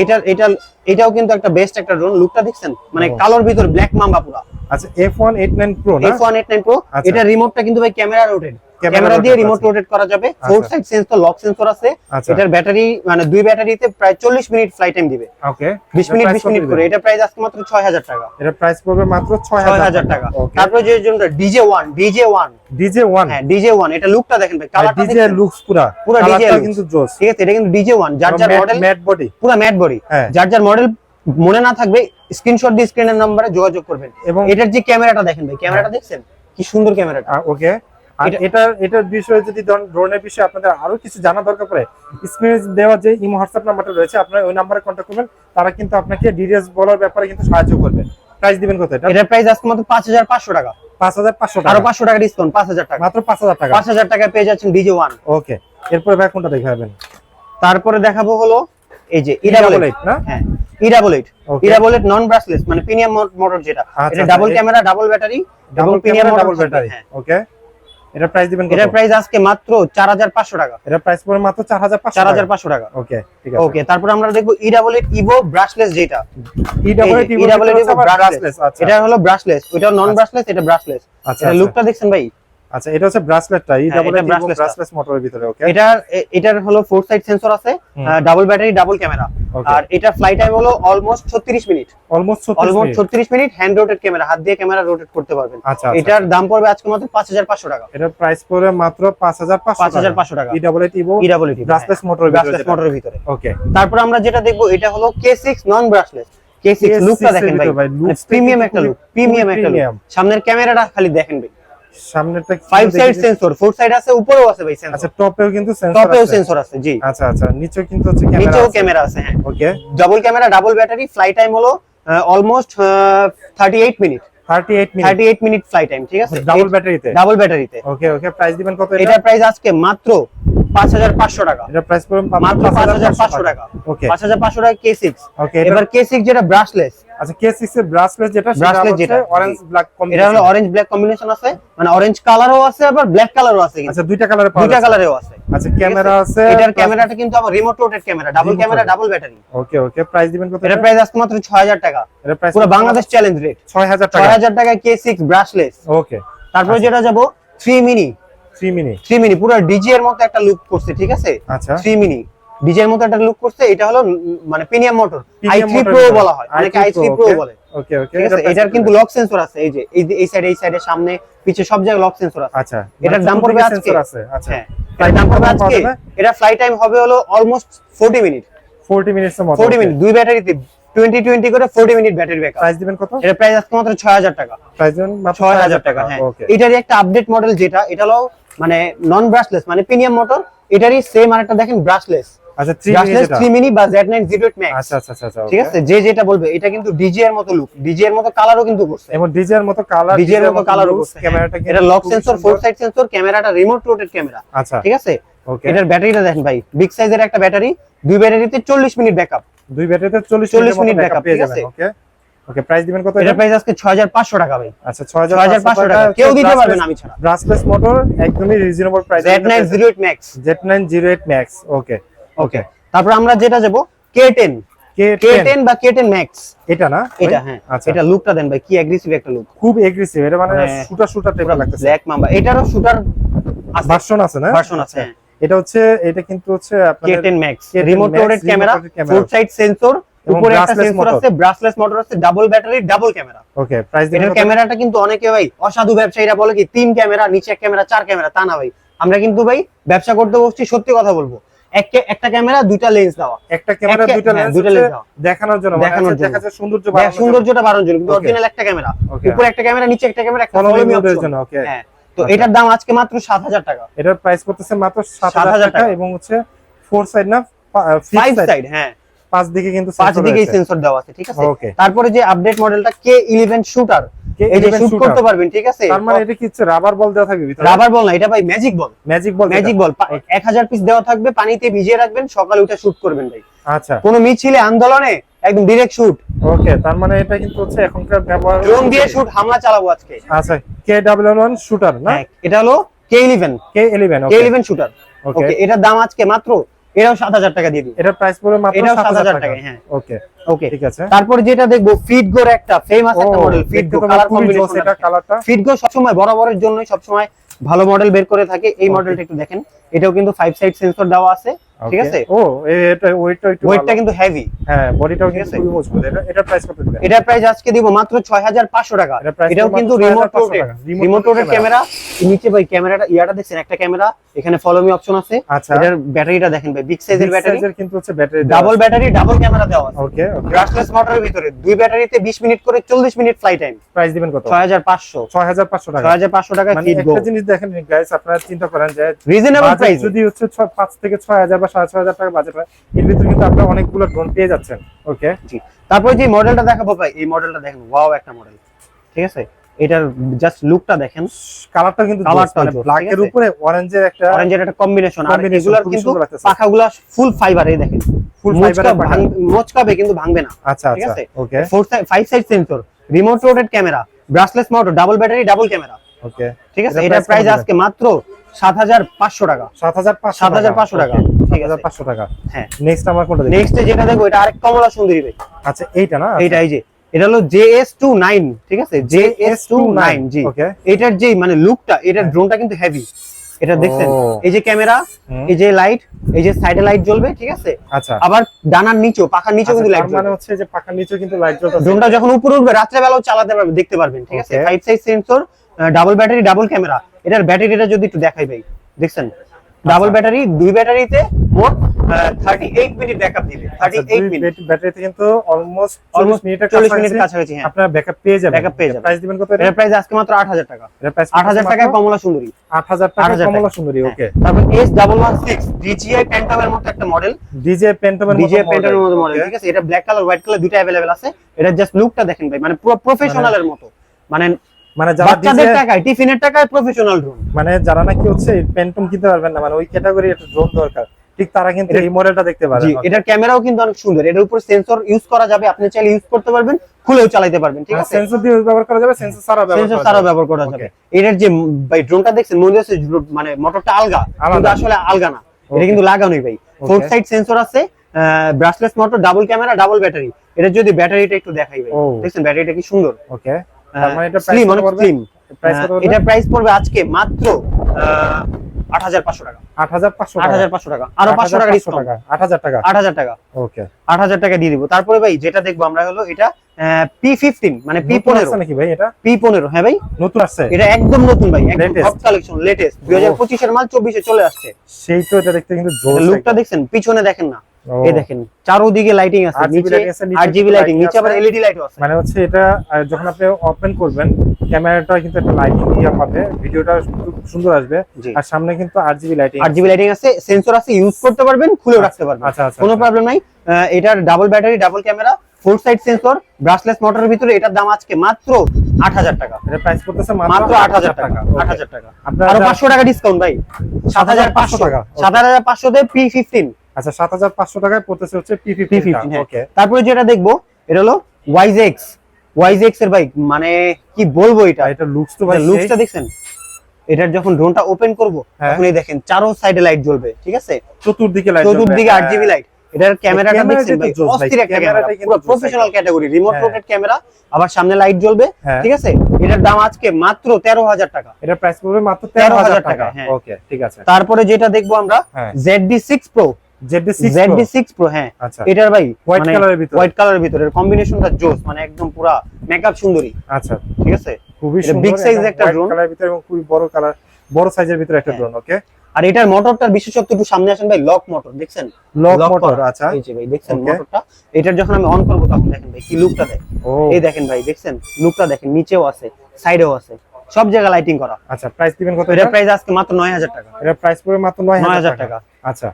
Speaker 2: এটার এটা এটাও কিন্তু একটা বেস্ট একটা ড্রোন লুকটা দেখছেন? মানে
Speaker 1: ও।
Speaker 2: কালোর ভিতর ব্ল্যাক মাম্বা পুরা।
Speaker 1: আচ্ছা F189 Pro না?
Speaker 2: F189 Pro
Speaker 1: আচ্ছা।
Speaker 2: এটা রিমোটটা কিন্তু ভাই ক্যামেরা রোটেড ক্যামেরা দিয়ে রিমোট। রোটেট করা যাবে। Four. Side sensor lock sensor আছে।
Speaker 1: আচ্ছা।
Speaker 2: এটার ব্যাটারি মানে দুই ব্যাটারিতে প্রায় 40 মিনিট ফ্লাইট টাইম দিবে।
Speaker 1: ওকে
Speaker 2: 20 মিনিট 20 মিনিট করে। এটা প্রাইস আজকে মাত্র 6000 টাকা।
Speaker 1: এটা প্রাইস পড়বে মাত্র
Speaker 2: 6000
Speaker 1: 6000
Speaker 2: টাকা। তারপর যে জন্য ডিজে 1 ডিজে 1
Speaker 1: ডিজে 1
Speaker 2: হ্যাঁ ডিজে 1 এটা লুকটা দেখেন ভাই কালারটা
Speaker 1: ডিজে লুকস পুরা।
Speaker 2: পুরা looks।
Speaker 1: কিন্তু জোস।
Speaker 2: ঠিক আছে এটা কিন্তু ডিজে 1 যার যার মডেল
Speaker 1: ম্যাট বডি
Speaker 2: পুরো ম্যাট বডি
Speaker 1: হ্যাঁ।
Speaker 2: যার যার মডেল মনে না থাকবে স্ক্রিনশট দিয়ে স্ক্রিনের নম্বরে যোগাযোগ করবেন।
Speaker 1: এবং
Speaker 2: এটার যে ক্যামেরাটা দেখেন ভাই ক্যামেরাটা দেখছেন? কি সুন্দর ক্যামেরাটা।
Speaker 1: ওকে
Speaker 2: এটা-
Speaker 1: এটা এটার বিষয়ে যদি ড্রোনের বিষয়ে আপনাদের আরও কিছু জানা দরকার পড়ে স্ক্রিনে দেওয়া যে ইমো হোয়াটসঅ্যাপ নাম্বারটা রয়েছে আপনারা ওই নাম্বারে কন্ট্যাক্ট করবেন তারা কিন্তু আপনাকে ডিটেইলস বলার ব্যাপারে কিন্তু সাহায্য করবে। প্রাইস দিবেন কত এটা
Speaker 2: এটার প্রাইস আজকে মাত্র 5500 টাকা।
Speaker 1: 5500
Speaker 2: আরও
Speaker 1: টাকা।
Speaker 2: 500 টাকা ডিসকাউন্ট 5000 টাকা।
Speaker 1: মাত্র 5000 টাকা।
Speaker 2: 5000 টাকায় পেয়ে যাচ্ছেন ডিজে 1
Speaker 1: ওকে এরপরে ভাই কোনটা দেখাবেন?
Speaker 2: তারপরে দেখাবো হলো এই যে
Speaker 1: ডাবল
Speaker 2: ইডাবল
Speaker 1: এইট না?
Speaker 2: হ্যাঁ E double
Speaker 1: Okay.
Speaker 2: E double non brushless মানে প্রিমিয়াম মোটর যেটা।
Speaker 1: আচ্ছা,
Speaker 2: এটা double camera double battery
Speaker 1: double
Speaker 2: model
Speaker 1: double battery. Okay এটা প্রাইস দিবেন
Speaker 2: এটা প্রাইস আজকে মাত্র 4500 টাকা।
Speaker 1: এটা প্রাইস পড়ে মাত্র 4500
Speaker 2: 4500 টাকা।
Speaker 1: ওকে ঠিক আছে।
Speaker 2: ওকে তারপর আমরা দেখব এইট ইভো ব্রাশলেস যেটা।
Speaker 1: ই ডাবল
Speaker 2: এই যে, E-double eight Evo brushless।
Speaker 1: আচ্ছা।
Speaker 2: এটা হলো ব্রাশলেস ওটা নন ব্রাশলেস এটা ব্রাশলেস
Speaker 1: আচ্ছা আচ্ছা।
Speaker 2: লুকটা দেখছেন ভাই?
Speaker 1: আচ্ছা এটা হচ্ছে ব্রাসলেটটা ই
Speaker 2: হ্যাঁ,
Speaker 1: ডাবল
Speaker 2: এটা
Speaker 1: ব্রাসলেস মোটরের ভিতরে ওকে
Speaker 2: এটার এটার হলো ফোর সাইড সেন্সর আছে ডাবল ব্যাটারি ডাবল ক্যামেরা আর এটা ফ্লাই টাইম হলো almost 36 minute
Speaker 1: almost 36
Speaker 2: almost
Speaker 1: minute
Speaker 2: 36 minute hand rotated camera হাত দিয়ে ক্যামেরা রোটেট করতে পারবেন।
Speaker 1: আচ্ছা আচ্ছা।
Speaker 2: এটার দাম পড়বে আজকে মাত্র 5500 টাকা।
Speaker 1: এটার প্রাইস পড়বে মাত্র 5500
Speaker 2: 5500 টাকা।
Speaker 1: E double eight Evo
Speaker 2: E double eight
Speaker 1: brushless মোটরের ভিতরে
Speaker 2: ব্রাশলেস মোটরের ভিতরে।
Speaker 1: ওকে
Speaker 2: তারপর আমরা যেটা দেখব এটা হলো K6 নন ব্রাসলেস K6
Speaker 1: K6
Speaker 2: লুকটা দেখেন ভাই। প্রিমিয়াম একটা লুক প্রিমিয়াম একটা লুক। সামনের ক্যামেরাটা খালি দেখেন ভাই।
Speaker 1: সামনেরটা কি
Speaker 2: ফাইভ
Speaker 1: দেখি
Speaker 2: সাইড
Speaker 1: দেখি।
Speaker 2: সেন্সর ফোর সাইড আছে উপরেও আছে ভাই
Speaker 1: আচ্ছা
Speaker 2: সেন্সর
Speaker 1: টপেও কিন্তু সেন্সর
Speaker 2: টপেও
Speaker 1: আছে।
Speaker 2: সেন্সর আছে জি।
Speaker 1: আচ্ছা আচ্ছা নিচেও কিন্তু হচ্ছে ক্যামেরা
Speaker 2: নিচেও
Speaker 1: আছে।
Speaker 2: ক্যামেরা আছে হ্যাঁ।
Speaker 1: Okay
Speaker 2: double camera double battery fly time হলো almost thirty eight minute
Speaker 1: 38 minute
Speaker 2: thirty eight minute fly time ঠিক আছে?
Speaker 1: ডাবল ব্যাটারিতে
Speaker 2: ডাবল ব্যাটারিতে
Speaker 1: ওকে ওকে প্রাইস দিবেন কত এটা?
Speaker 2: এটার প্রাইস আজকে মাত্র পাঁচ হাজার পাঁচশো টাকা।
Speaker 1: এটা প্রাইস পড়বে
Speaker 2: মাত্র পাঁচ হাজার পাঁচশো টাকা।
Speaker 1: ওকে
Speaker 2: পাঁচ হাজার পাঁচশো টাকা কে সিক্স
Speaker 1: ওকে
Speaker 2: এবার কে সিক্স যেটা ব্রাশলেস
Speaker 1: আচ্ছা কে সিক্স এর ব্রাসলেস যেটা
Speaker 2: Brushless যেটা,
Speaker 1: অরেঞ্জ ব্ল্যাক
Speaker 2: এটা হলো অরেঞ্জ ব্ল্যাক কম্বিনেশন আছে মানে অরেঞ্জ কালারও আছে আবার ব্ল্যাক কালারও আছে
Speaker 1: আচ্ছা দুইটা কালারে পাওয়া
Speaker 2: দুইটা
Speaker 1: যাচ্ছে।
Speaker 2: কালারেও আছে।
Speaker 1: আচ্ছা ক্যামেরা আছে?
Speaker 2: এটার ক্যামেরাটা কিন্তু আবার remote rotated camera double camera double battery
Speaker 1: okay okay price দিবেন কত
Speaker 2: এটার প্রাইস আজকে মাত্র ছয় হাজার টাকা।
Speaker 1: এটা প্রাইস
Speaker 2: পুরো বাংলাদেশ চ্যালেঞ্জ রেট
Speaker 1: 6000
Speaker 2: ছয়
Speaker 1: টাকা।
Speaker 2: হাজার টাকায় কে সিক্স ব্রাশলেস
Speaker 1: ওকে
Speaker 2: তারপরে
Speaker 1: আচ্ছা।
Speaker 2: যেটা যাব three mini
Speaker 1: 3 minute
Speaker 2: three mini পুরো ডিজি এর মতো একটা লুক করছে ঠিক আছে?
Speaker 1: আচ্ছা।
Speaker 2: থ্রি মিনি ডিজি এর মতো একটা লুক করছে এটা হলো মানে প্রিমিয়াম মোটর আই
Speaker 1: Premium
Speaker 2: প্রো বলা হয় অনেকে
Speaker 1: i3 Pro,
Speaker 2: প্রো বলে।
Speaker 1: ওকে ওকে
Speaker 2: এটার কিন্তু লক সেন্সর আছে এই যে এই সাইডে এই সাইডে সামনে পিছে সব জায়গায় লক সেন্সর আছে।
Speaker 1: আচ্ছা
Speaker 2: এটার দাম পড়বে আজকে।
Speaker 1: আছে আচ্ছা।
Speaker 2: হ্যাঁ এটার দাম পড়বে আজকে? এটা ফ্লাই টাইম হবে হলো অলমোস্ট 40 মিনিট
Speaker 1: 40 মিনিটস এর মতো
Speaker 2: 40 মিনিট দুই ব্যাটারিতে 20 20 করে 40 মিনিট ব্যাটারি ব্যাকআপ
Speaker 1: প্রাইস দিবেন কত?
Speaker 2: এর প্রাইস আজকে মাত্র 6000 টাকা।
Speaker 1: প্রাইস দিবেন মাত্র
Speaker 2: 6000 টাকা হ্যাঁ। এটারই একটা আপডেট মডেল যেটা এটা হলো মানে নন ব্রাশলেস মানে প্রিমিয়াম মোটর এটারই সেম আরেকটা দেখেন ব্রাশলেস
Speaker 1: আচ্ছা 3 মিনিট এটা
Speaker 2: 3 মিনি বা Z908 Max
Speaker 1: আচ্ছা আচ্ছা আচ্ছা আচ্ছা
Speaker 2: ঠিক আছে? যে যেটা বলবে এটা কিন্তু ডিজি এর মতো লুক ডিজি এর মতো কালারও কিন্তু করছে।
Speaker 1: এবং ডিজে এর মতো কালার
Speaker 2: ডিজি এর মতো কালারও করছে।
Speaker 1: ক্যামেরাটা।
Speaker 2: এটা lock sensor four side sensor ক্যামেরাটা রিমোট রোটেড ক্যামেরা
Speaker 1: আচ্ছা।
Speaker 2: ঠিক আছে?
Speaker 1: ওকে
Speaker 2: এটার ব্যাটারিটা দেখেন ভাই। বিগ সাইজের একটা ব্যাটারি দুই ব্যাটারিতে 40 মিনিট ব্যাকআপ
Speaker 1: দুই ব্যাটারিতে 40
Speaker 2: 40
Speaker 1: মিনিট ব্যাকআপ পেয়ে যাবেন ওকে ওকে প্রাইস দিবেন কত
Speaker 2: এটার প্রাইস আজকে 6500 টাকা ভাই।
Speaker 1: আচ্ছা
Speaker 2: 6500 টাকা কেউ দিতে পারবে না আমি ছাড়া।
Speaker 1: ব্রাসলেস মোটর একদমই reasonable price
Speaker 2: Z908 Max
Speaker 1: Z908 Max okay
Speaker 2: okay তারপর আমরা যেটা যাব K10
Speaker 1: কে
Speaker 2: K10 বা K10 Max
Speaker 1: এটা না?
Speaker 2: এটা হ্যাঁ।
Speaker 1: আচ্ছা।
Speaker 2: এটা লুকটা দেন ভাই কি অ্যাগ্রেসিভ একটা লুক
Speaker 1: খুব এগ্রেসিভ এটা মানে শুটার শুটার টাইপের লাগতেছে।
Speaker 2: ব্ল্যাক মাম্বা এটারও শুটার
Speaker 1: ভার্সন আছে না?
Speaker 2: ভার্সন আছে হ্যাঁ।
Speaker 1: এটা হচ্ছে এটা কিন্তু হচ্ছে আপনাদের
Speaker 2: K10 Max remote rotated camera four side sensor উপরে একটা সেন্সর আছে ব্রাশলেস মোটর আছে double battery double camera
Speaker 1: okay price
Speaker 2: ক্যামেরাটা কিন্তু অনেকে ভাই অসাধু ব্যবসায়ীরা বলে কি তিন ক্যামেরা নিচে এক ক্যামেরা চার ক্যামেরা তা না ভাই। আমরা কিন্তু ভাই ব্যবসা করতে বসছি সত্যি কথা বলব। একটা ক্যামেরা দুইটা লেন্স দেওয়া
Speaker 1: একটা ক্যামেরা দুইটা
Speaker 2: হ্যাঁ,
Speaker 1: লেন্স
Speaker 2: দুইটা লেন্স।
Speaker 1: দেখানোর জন্য মানে
Speaker 2: দেখানোর
Speaker 1: দেখা
Speaker 2: জন্য।
Speaker 1: যায় সৌন্দর্য বাড়ানোর।
Speaker 2: সৌন্দর্যটা বাড়ানোর জন্য কিন্তু অরিজিনাল একটা ক্যামেরা. উপরে একটা ক্যামেরা নিচে একটা ক্যামেরা একটা ফলোমি।
Speaker 1: জন্য ওকে
Speaker 2: হ্যাঁ তো। এটার দাম আজকে মাত্র সাত হাজার টাকা
Speaker 1: এটার প্রাইস করতেছে মাত্র 7000
Speaker 2: 7,000
Speaker 1: টাকা। এবং হচ্ছে ফোর সাইড না
Speaker 2: ফাইভ
Speaker 1: সাইড
Speaker 2: হ্যাঁ
Speaker 1: পাঁচ দিকে কিন্তু
Speaker 2: পাঁচ দিকেই সেন্সর দেওয়া আছে ঠিক আছে. তারপরে যে আপডেট মডেলটা K eleven shooter
Speaker 1: K11
Speaker 2: shoot করতে পারবেন ঠিক আছে?
Speaker 1: তার মানে এটা কি রাবার বল দেওয়া থাকবে ভিতরে?
Speaker 2: রাবার বল না এটা ভাই magic ball
Speaker 1: magic ball
Speaker 2: magic ball এক হাজার পিস দেওয়া থাকবে পানিতে ভিজিয়ে রাখবেন সকালে উঠে শুট করবেন ভাই।
Speaker 1: আচ্ছা।
Speaker 2: কোনো মিছিলে আন্দোলনে একদম ডিরেক্ট শুট
Speaker 1: ওকে তার মানে এটা কিন্তু হচ্ছে এখনকার ব্যবহার
Speaker 2: ড্রোন দিয়ে শুট হামলা চালাবো আজকে।
Speaker 1: আচ্ছা কে ডাবল ওয়ান শুটার না?
Speaker 2: হ্যাঁ, এটা হলো K eleven
Speaker 1: K eleven
Speaker 2: K eleven shooter
Speaker 1: okay
Speaker 2: এটার দাম আজকে মাত্র এটাও সাত হাজার টাকা দিয়ে দিই
Speaker 1: এটার প্রাইস পড়বে মাত্র
Speaker 2: এটাও
Speaker 1: 7000
Speaker 2: 7000
Speaker 1: টাকা।
Speaker 2: হ্যাঁ।
Speaker 1: ওকে
Speaker 2: ওকে
Speaker 1: ঠিক আছে।
Speaker 2: তারপর যেটা দেখব ফিটগোর একটা ফেমাস একটা মডেল ফিটগো কালার কম্বিনেশন
Speaker 1: এটা কালারটা
Speaker 2: ফিটগো সবসময় বরাবরের জন্যই সবসময় ভালো মডেল বের করে থাকে। এই মডেলটা একটু দেখেন। এটাও কিন্তু ফাইভ সাইড সেন্সর দেওয়া আছে ঠিক আছে?
Speaker 1: ও এটা ওয়েটটা একটু
Speaker 2: ওয়েটটা কিন্তু হেভি
Speaker 1: হ্যাঁ বডিটাও
Speaker 2: ঠিক আছে।
Speaker 1: খুবই মজবুত। এটা এটার প্রাইস কত দিবেন?
Speaker 2: এটার প্রাইস আজকে দিব মাত্র ছয় হাজার পাঁচশো টাকা।
Speaker 1: এটার
Speaker 2: এটাও কিন্তু remote rotated. Remote rotated camera নিচে ভাই ক্যামেরাটা ইয়াটা দেখছেন? একটা ক্যামেরা এখানে ফলো মি অপশন আছে।
Speaker 1: আচ্ছা।
Speaker 2: এটার ব্যাটারিটা দেখেন ভাই বিগ সাইজের ব্যাটারি।
Speaker 1: কিন্তু হচ্ছে battery
Speaker 2: double battery double camera দেওয়া আছে।
Speaker 1: ওকে
Speaker 2: ব্রাশলেস মোটরের ভিতরে দুই ব্যাটারিতে 20 মিনিট করে 40 মিনিট ফ্লাই টাইম
Speaker 1: প্রাইস দিবেন কত?
Speaker 2: 6500
Speaker 1: 6500 টাকা।
Speaker 2: 6500 টাকা
Speaker 1: মানে একটা জিনিস দেখেন গাইস আপনারা চিন্তা করেন যে
Speaker 2: রিজনেবল প্রাইস
Speaker 1: যদি হচ্ছে 5 থেকে 6000 বা 6500 টাকা বাজেট হয় এর ভিতরে কিন্তু আপনারা অনেকগুলো ড্রোন পেয়ে যাচ্ছেন। ওকে
Speaker 2: জি। তারপরে যে মডেলটা দেখাবো ভাই এই মডেলটা দেখেন ওয়াও একটা মডেল ঠিক আছে? এটার জাস্ট লুকটা দেখেন।
Speaker 1: কালারটা কিন্তু মানে ব্ল্যাক এর
Speaker 2: আছে?
Speaker 1: উপরে অরেঞ্জের একটা
Speaker 2: অরেঞ্জের একটা কম্বিনেশন আর
Speaker 1: Combination,
Speaker 2: কিন্তু। পাখাগুলা ফুল ফাইবার এই দেখেন।
Speaker 1: ফুল
Speaker 2: মোচকা
Speaker 1: ফাইবারের
Speaker 2: মোচকাবে কিন্তু ভাঙবে না।
Speaker 1: আচ্ছা
Speaker 2: ঠিক
Speaker 1: আচ্ছা
Speaker 2: আছে?
Speaker 1: Okay
Speaker 2: four side five side sensor remote rotated camera brushless motor double battery double camera
Speaker 1: okay
Speaker 2: ঠিক আছে?
Speaker 1: এটার
Speaker 2: প্রাইস আজকে মাত্র সাত হাজার পাঁচশো টাকা।
Speaker 1: 7500
Speaker 2: 7500 টাকা। ঠিক আছে।
Speaker 1: 7500 টাকা।
Speaker 2: হ্যাঁ।
Speaker 1: নেক্সট আমরা কোনটা
Speaker 2: নেক্সট যেটা দেখব এটা আরেক কমলা সুন্দরী ভাই।
Speaker 1: আচ্ছা এইটা না?
Speaker 2: এইটা এই যে। এটা হলো জেএস টু নাইন ঠিক আছে? জেএস টু নাইন জি এটার যে মানে লুকটা এটার ড্রোনটা কিন্তু হেভি এটা দেখছেন? এই যে ক্যামেরা এই যে লাইট এই যে সাইডে লাইট জ্বলবে ঠিক আছে?
Speaker 1: আচ্ছা।
Speaker 2: আবার ডানার নিচেও পাখার নিচেও কিন্তু
Speaker 1: আচ্ছা,
Speaker 2: লাইট
Speaker 1: তার মানে হচ্ছে যে পাখার নিচেও কিন্তু লাইট
Speaker 2: ড্রোনটা যখন উপরে উঠবে রাত্রে বেলাও চালাতে পারবে দেখতে পারবেন ঠিক আছে. Five size sensor double battery double camera এটার ব্যাটারিটা যদি একটু দেখাই ভাই দেখছেন? ডাবল
Speaker 1: আচ্ছা।
Speaker 2: ব্যাটারি দুই ব্যাটারিতে মোট থার্টি এইট মিনিট ব্যাকআপ দিবে থার্টি
Speaker 1: আচ্ছা,
Speaker 2: এইট
Speaker 1: দুই
Speaker 2: মিনিট
Speaker 1: ব্যাটারি- ব্যাটারিতে কিন্তু অলমোস্ট 40
Speaker 2: অলমোস্ট
Speaker 1: মিনিটের
Speaker 2: চল্লিশ
Speaker 1: কাছাকাছি
Speaker 2: হ্যাঁ।
Speaker 1: আপনারা ব্যাকআপ পেয়ে যাবেন।
Speaker 2: Backup পেয়ে যাবেন।
Speaker 1: প্রাইস দিবেন কত
Speaker 2: এটার প্রাইস আজকে মাত্র আট হাজার টাকা।
Speaker 1: এটা প্রাইস
Speaker 2: আট হাজার টাকায় কমলা সুন্দরী।
Speaker 1: 8000 টাকা কমলা সুন্দরী ওকে
Speaker 2: তারপর S double one six DJI প্যান্টামের মতো একটা মডেল
Speaker 1: ডিজে পেন্টমের
Speaker 2: ডিজিআই প্যান্টামের মতো মডেল ঠিক আছে? এটা ব্ল্যাক কালার হোয়াইট কালার দুটো অ্যাভেলেবেল আছে। এটা জাস্ট লুকটা দেখেন ভাই মানে পুরো প্রফেশনালের মতো। মানে
Speaker 1: মানে যারা
Speaker 2: বাচ্চাদের টাকায় টিফিনের টাকায় প্রফেশনাল ড্রোন
Speaker 1: মানে যারা নাকি হচ্ছে প্যান্টুম কিনতে পারবেন না মানে ওই ক্যাটাগরি একটা ড্রোন দরকার। ঠিক তারা কিন্তু এই মডেলটা দেখতে পারেন
Speaker 2: এটার ক্যামেরাও কিন্তু অনেক সুন্দর। এটার উপর সেন্সর ইউজ করা যাবে আপনি চাইলে ইউজ করতে পারবেন খুলেও চালাতে পারবেন ঠিক আছে?
Speaker 1: সেন্সর দিয়ে ব্যবহার করা যাবে সেন্সর ছাড়া ব্যবহার
Speaker 2: সেন্সর
Speaker 1: করা যাবে।
Speaker 2: ব্যবহার করা যাবে। এটার যে ভাই ড্রোনটা দেখছেন মনে হচ্ছে মানে মোটরটা আলগা কিন্তু আসলে আলগা না। এটা কিন্তু লাগানোই ভাই। ফোর সাইড সেন্সর আছে brushless motor double camera double battery এটা যদি ব্যাটারিটা একটু দেখাই ভাই। দেখছেন ব্যাটারিটা কি সুন্দর?
Speaker 1: ওকে মানে এটা
Speaker 2: স্লিম
Speaker 1: প্রাইস
Speaker 2: অনেক
Speaker 1: পড়বে?
Speaker 2: স্লিম এটা প্রাইস আজকে মাত্র আট হাজার পাঁচশো টাকা।
Speaker 1: 8500 টাকা?
Speaker 2: হাজার পাঁচশো টাকা। আরও পাঁচশো টাকা ডিসকাউন্ট
Speaker 1: 8000 টাকা
Speaker 2: আট হাজার টাকা?
Speaker 1: ওকে
Speaker 2: আট হাজার টাকা দিয়ে দিব। তারপরে ভাই যেটা দেখব আমরা হলো এটা মানে
Speaker 1: নাকি ভাই এটা?
Speaker 2: পি পনেরো হ্যাঁ ভাই?
Speaker 1: নতুন
Speaker 2: এটা একদম নতুন ভাই একদম. কালেকশন লেটেস্ট দুই হাজার পঁচিশের মাল চব্বিশে চলে আসছে।
Speaker 1: সেই তো এটা দেখতে কিন্তু
Speaker 2: লুকটা দেখছেন পিছনে দেখেন না। এই দেখেন চারোদিকে লাইটিং আছে নিচে
Speaker 1: lighting আছে, নিচে
Speaker 2: আট জিবি
Speaker 1: একটু
Speaker 2: লাইটিং নিচে আবার এলইডি লাইটও আছে।
Speaker 1: মানে হচ্ছে এটা যখন আপনি ওপেন করবেন ক্যামেরাটা কিন্তু একটা লাইটিং ইয়া পাবে ভিডিওটা সুন্দর আসবে। আর সামনে কিন্তু আট জিবি লাইটিং
Speaker 2: আট জিবি লাইটিং আছে সেন্সর আছে ইউজ করতে পারবেন খুলেও রাখতে পারবেন।
Speaker 1: আচ্ছা আচ্ছা
Speaker 2: কোনো
Speaker 1: আচ্ছা।
Speaker 2: প্রবলেম নাই। এটার double battery double camera four side sensor brushless মোটরের ভিতরে এটার দাম আজকে মাত্র আট হাজার টাকা।
Speaker 1: এটা প্রাইস করতেছে
Speaker 2: মাত্র আট হাজার টাকা আট হাজার টাকা।
Speaker 1: আরও
Speaker 2: পাঁচশো টাকা ডিসকাউন্ট ভাই। সাত হাজার পাঁচশো টাকা সাত হাজার পাঁচশো তে পি ফিফটিন
Speaker 1: আচ্ছা 7500 টাকায় পড়তেছে হচ্ছে
Speaker 2: P50
Speaker 1: ওকে হ্যাঁ।
Speaker 2: তারপরে যেটা দেখব এটা হলো YZX YZX এর বাইক মানে কি বলব এটা?
Speaker 1: এটা লুকস তো ভাই
Speaker 2: লুকসটা দেখছেন? এটার যখন ড্রোনটা ওপেন করব তখন এই দেখেন চারো সাইডে লাইট জ্বলবে ঠিক আছে?
Speaker 1: চতুর্দিকে লাইট
Speaker 2: চতুর্দিকে 8GB লাইট হ্যাঁ। এটার ক্যামেরাটা দেখছেন ভাই? অস্থির একটা ক্যামেরা পুরো professional category remote pocket camera আবার সামনে লাইট জ্বলবে
Speaker 1: হ্যাঁ।
Speaker 2: ঠিক আছে? এটার দাম আজকে মাত্র 13000 টাকা।
Speaker 1: এটার প্রাইস পড়বে মাত্র
Speaker 2: 13000 টাকা।
Speaker 1: ওকে ঠিক আছে।
Speaker 2: তারপরে যেটা দেখব আমরা
Speaker 1: ZD6
Speaker 2: Pro ZD6 Pro? হ্যাঁ।
Speaker 1: আচ্ছা।
Speaker 2: এটার ভাই
Speaker 1: হোয়াইট মানে কালারের ভিতরে?
Speaker 2: হোয়াইট কালারের ভিতরে। কম্বিনেশনটা জোস মানে একদম পুরা মেকআপ সুন্দরী।
Speaker 1: আচ্ছা।
Speaker 2: ঠিক আছে?
Speaker 1: খুবই সুন্দর
Speaker 2: বিগ সাইজ একটা ড্রোন
Speaker 1: কালারের ভিতরে এবং খুবই বড় কালার বড় সাইজের ভিতরে একটা
Speaker 2: হ্যাঁ।
Speaker 1: ড্রোন ওকে
Speaker 2: আর এটার মোটরটার বিশেষত্ব একটু সামনে আসেন ভাই লক মোটর দেখছেন?
Speaker 1: লক মোটর আচ্ছা।
Speaker 2: এই যে ভাই দেখছেন মোটরটা এটার যখন আমি অন করব তখন দেখেন ভাই কি লুকটা দেয়। এই দেখেন ভাই দেখছেন? লুকটা দেখেন নিচেও আছে সাইডেও আছে। সব জায়গায় লাইটিং করা।
Speaker 1: আচ্ছা প্রাইস দিবেন কত এটা?
Speaker 2: প্রাইস আজকে মাত্র 9000 টাকা।
Speaker 1: এটা প্রাইস পড়বে মাত্র 9000 টাকা। আচ্ছা।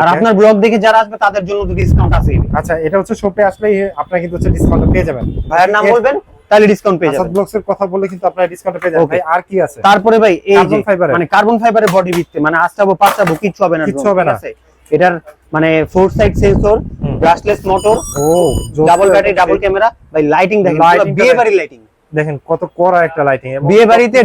Speaker 2: আর আপনার ব্লগ দেখে যারা আসবে তাদের জন্য তো ডিসকাউন্ট আছে
Speaker 1: আচ্ছা এটা হচ্ছে শপে আসলেই আপনারা কিন্তু হচ্ছে ডিসকাউন্ট পেয়ে যাবেন।
Speaker 2: ভাইয়ের নাম বলবেন তাহলে ডিসকাউন্ট পেয়ে যাবেন।
Speaker 1: ব্লগস এর কথা বললে কিন্তু আপনারা ডিসকাউন্ট পেয়ে যাবেন। ভাই আর কি আছে?
Speaker 2: তারপরে ভাই এই যে মানে কার্বন ফাইবারের বডি ভিত্তি মানে আস্তাবো পাঁচটাবো কিচ্ছু হবে না drone,
Speaker 1: হবে না।
Speaker 2: এটার মানে four side sensor. Brushless motor
Speaker 1: ও
Speaker 2: ডাবল ব্যাটারি ডাবল ক্যামেরা ভাই লাইটিং দেখেন বিয়ে। বাড়ির লাইটিং
Speaker 1: দেখেন কত কড়া একটা লাইটিং
Speaker 2: বিয়ে বাড়িতে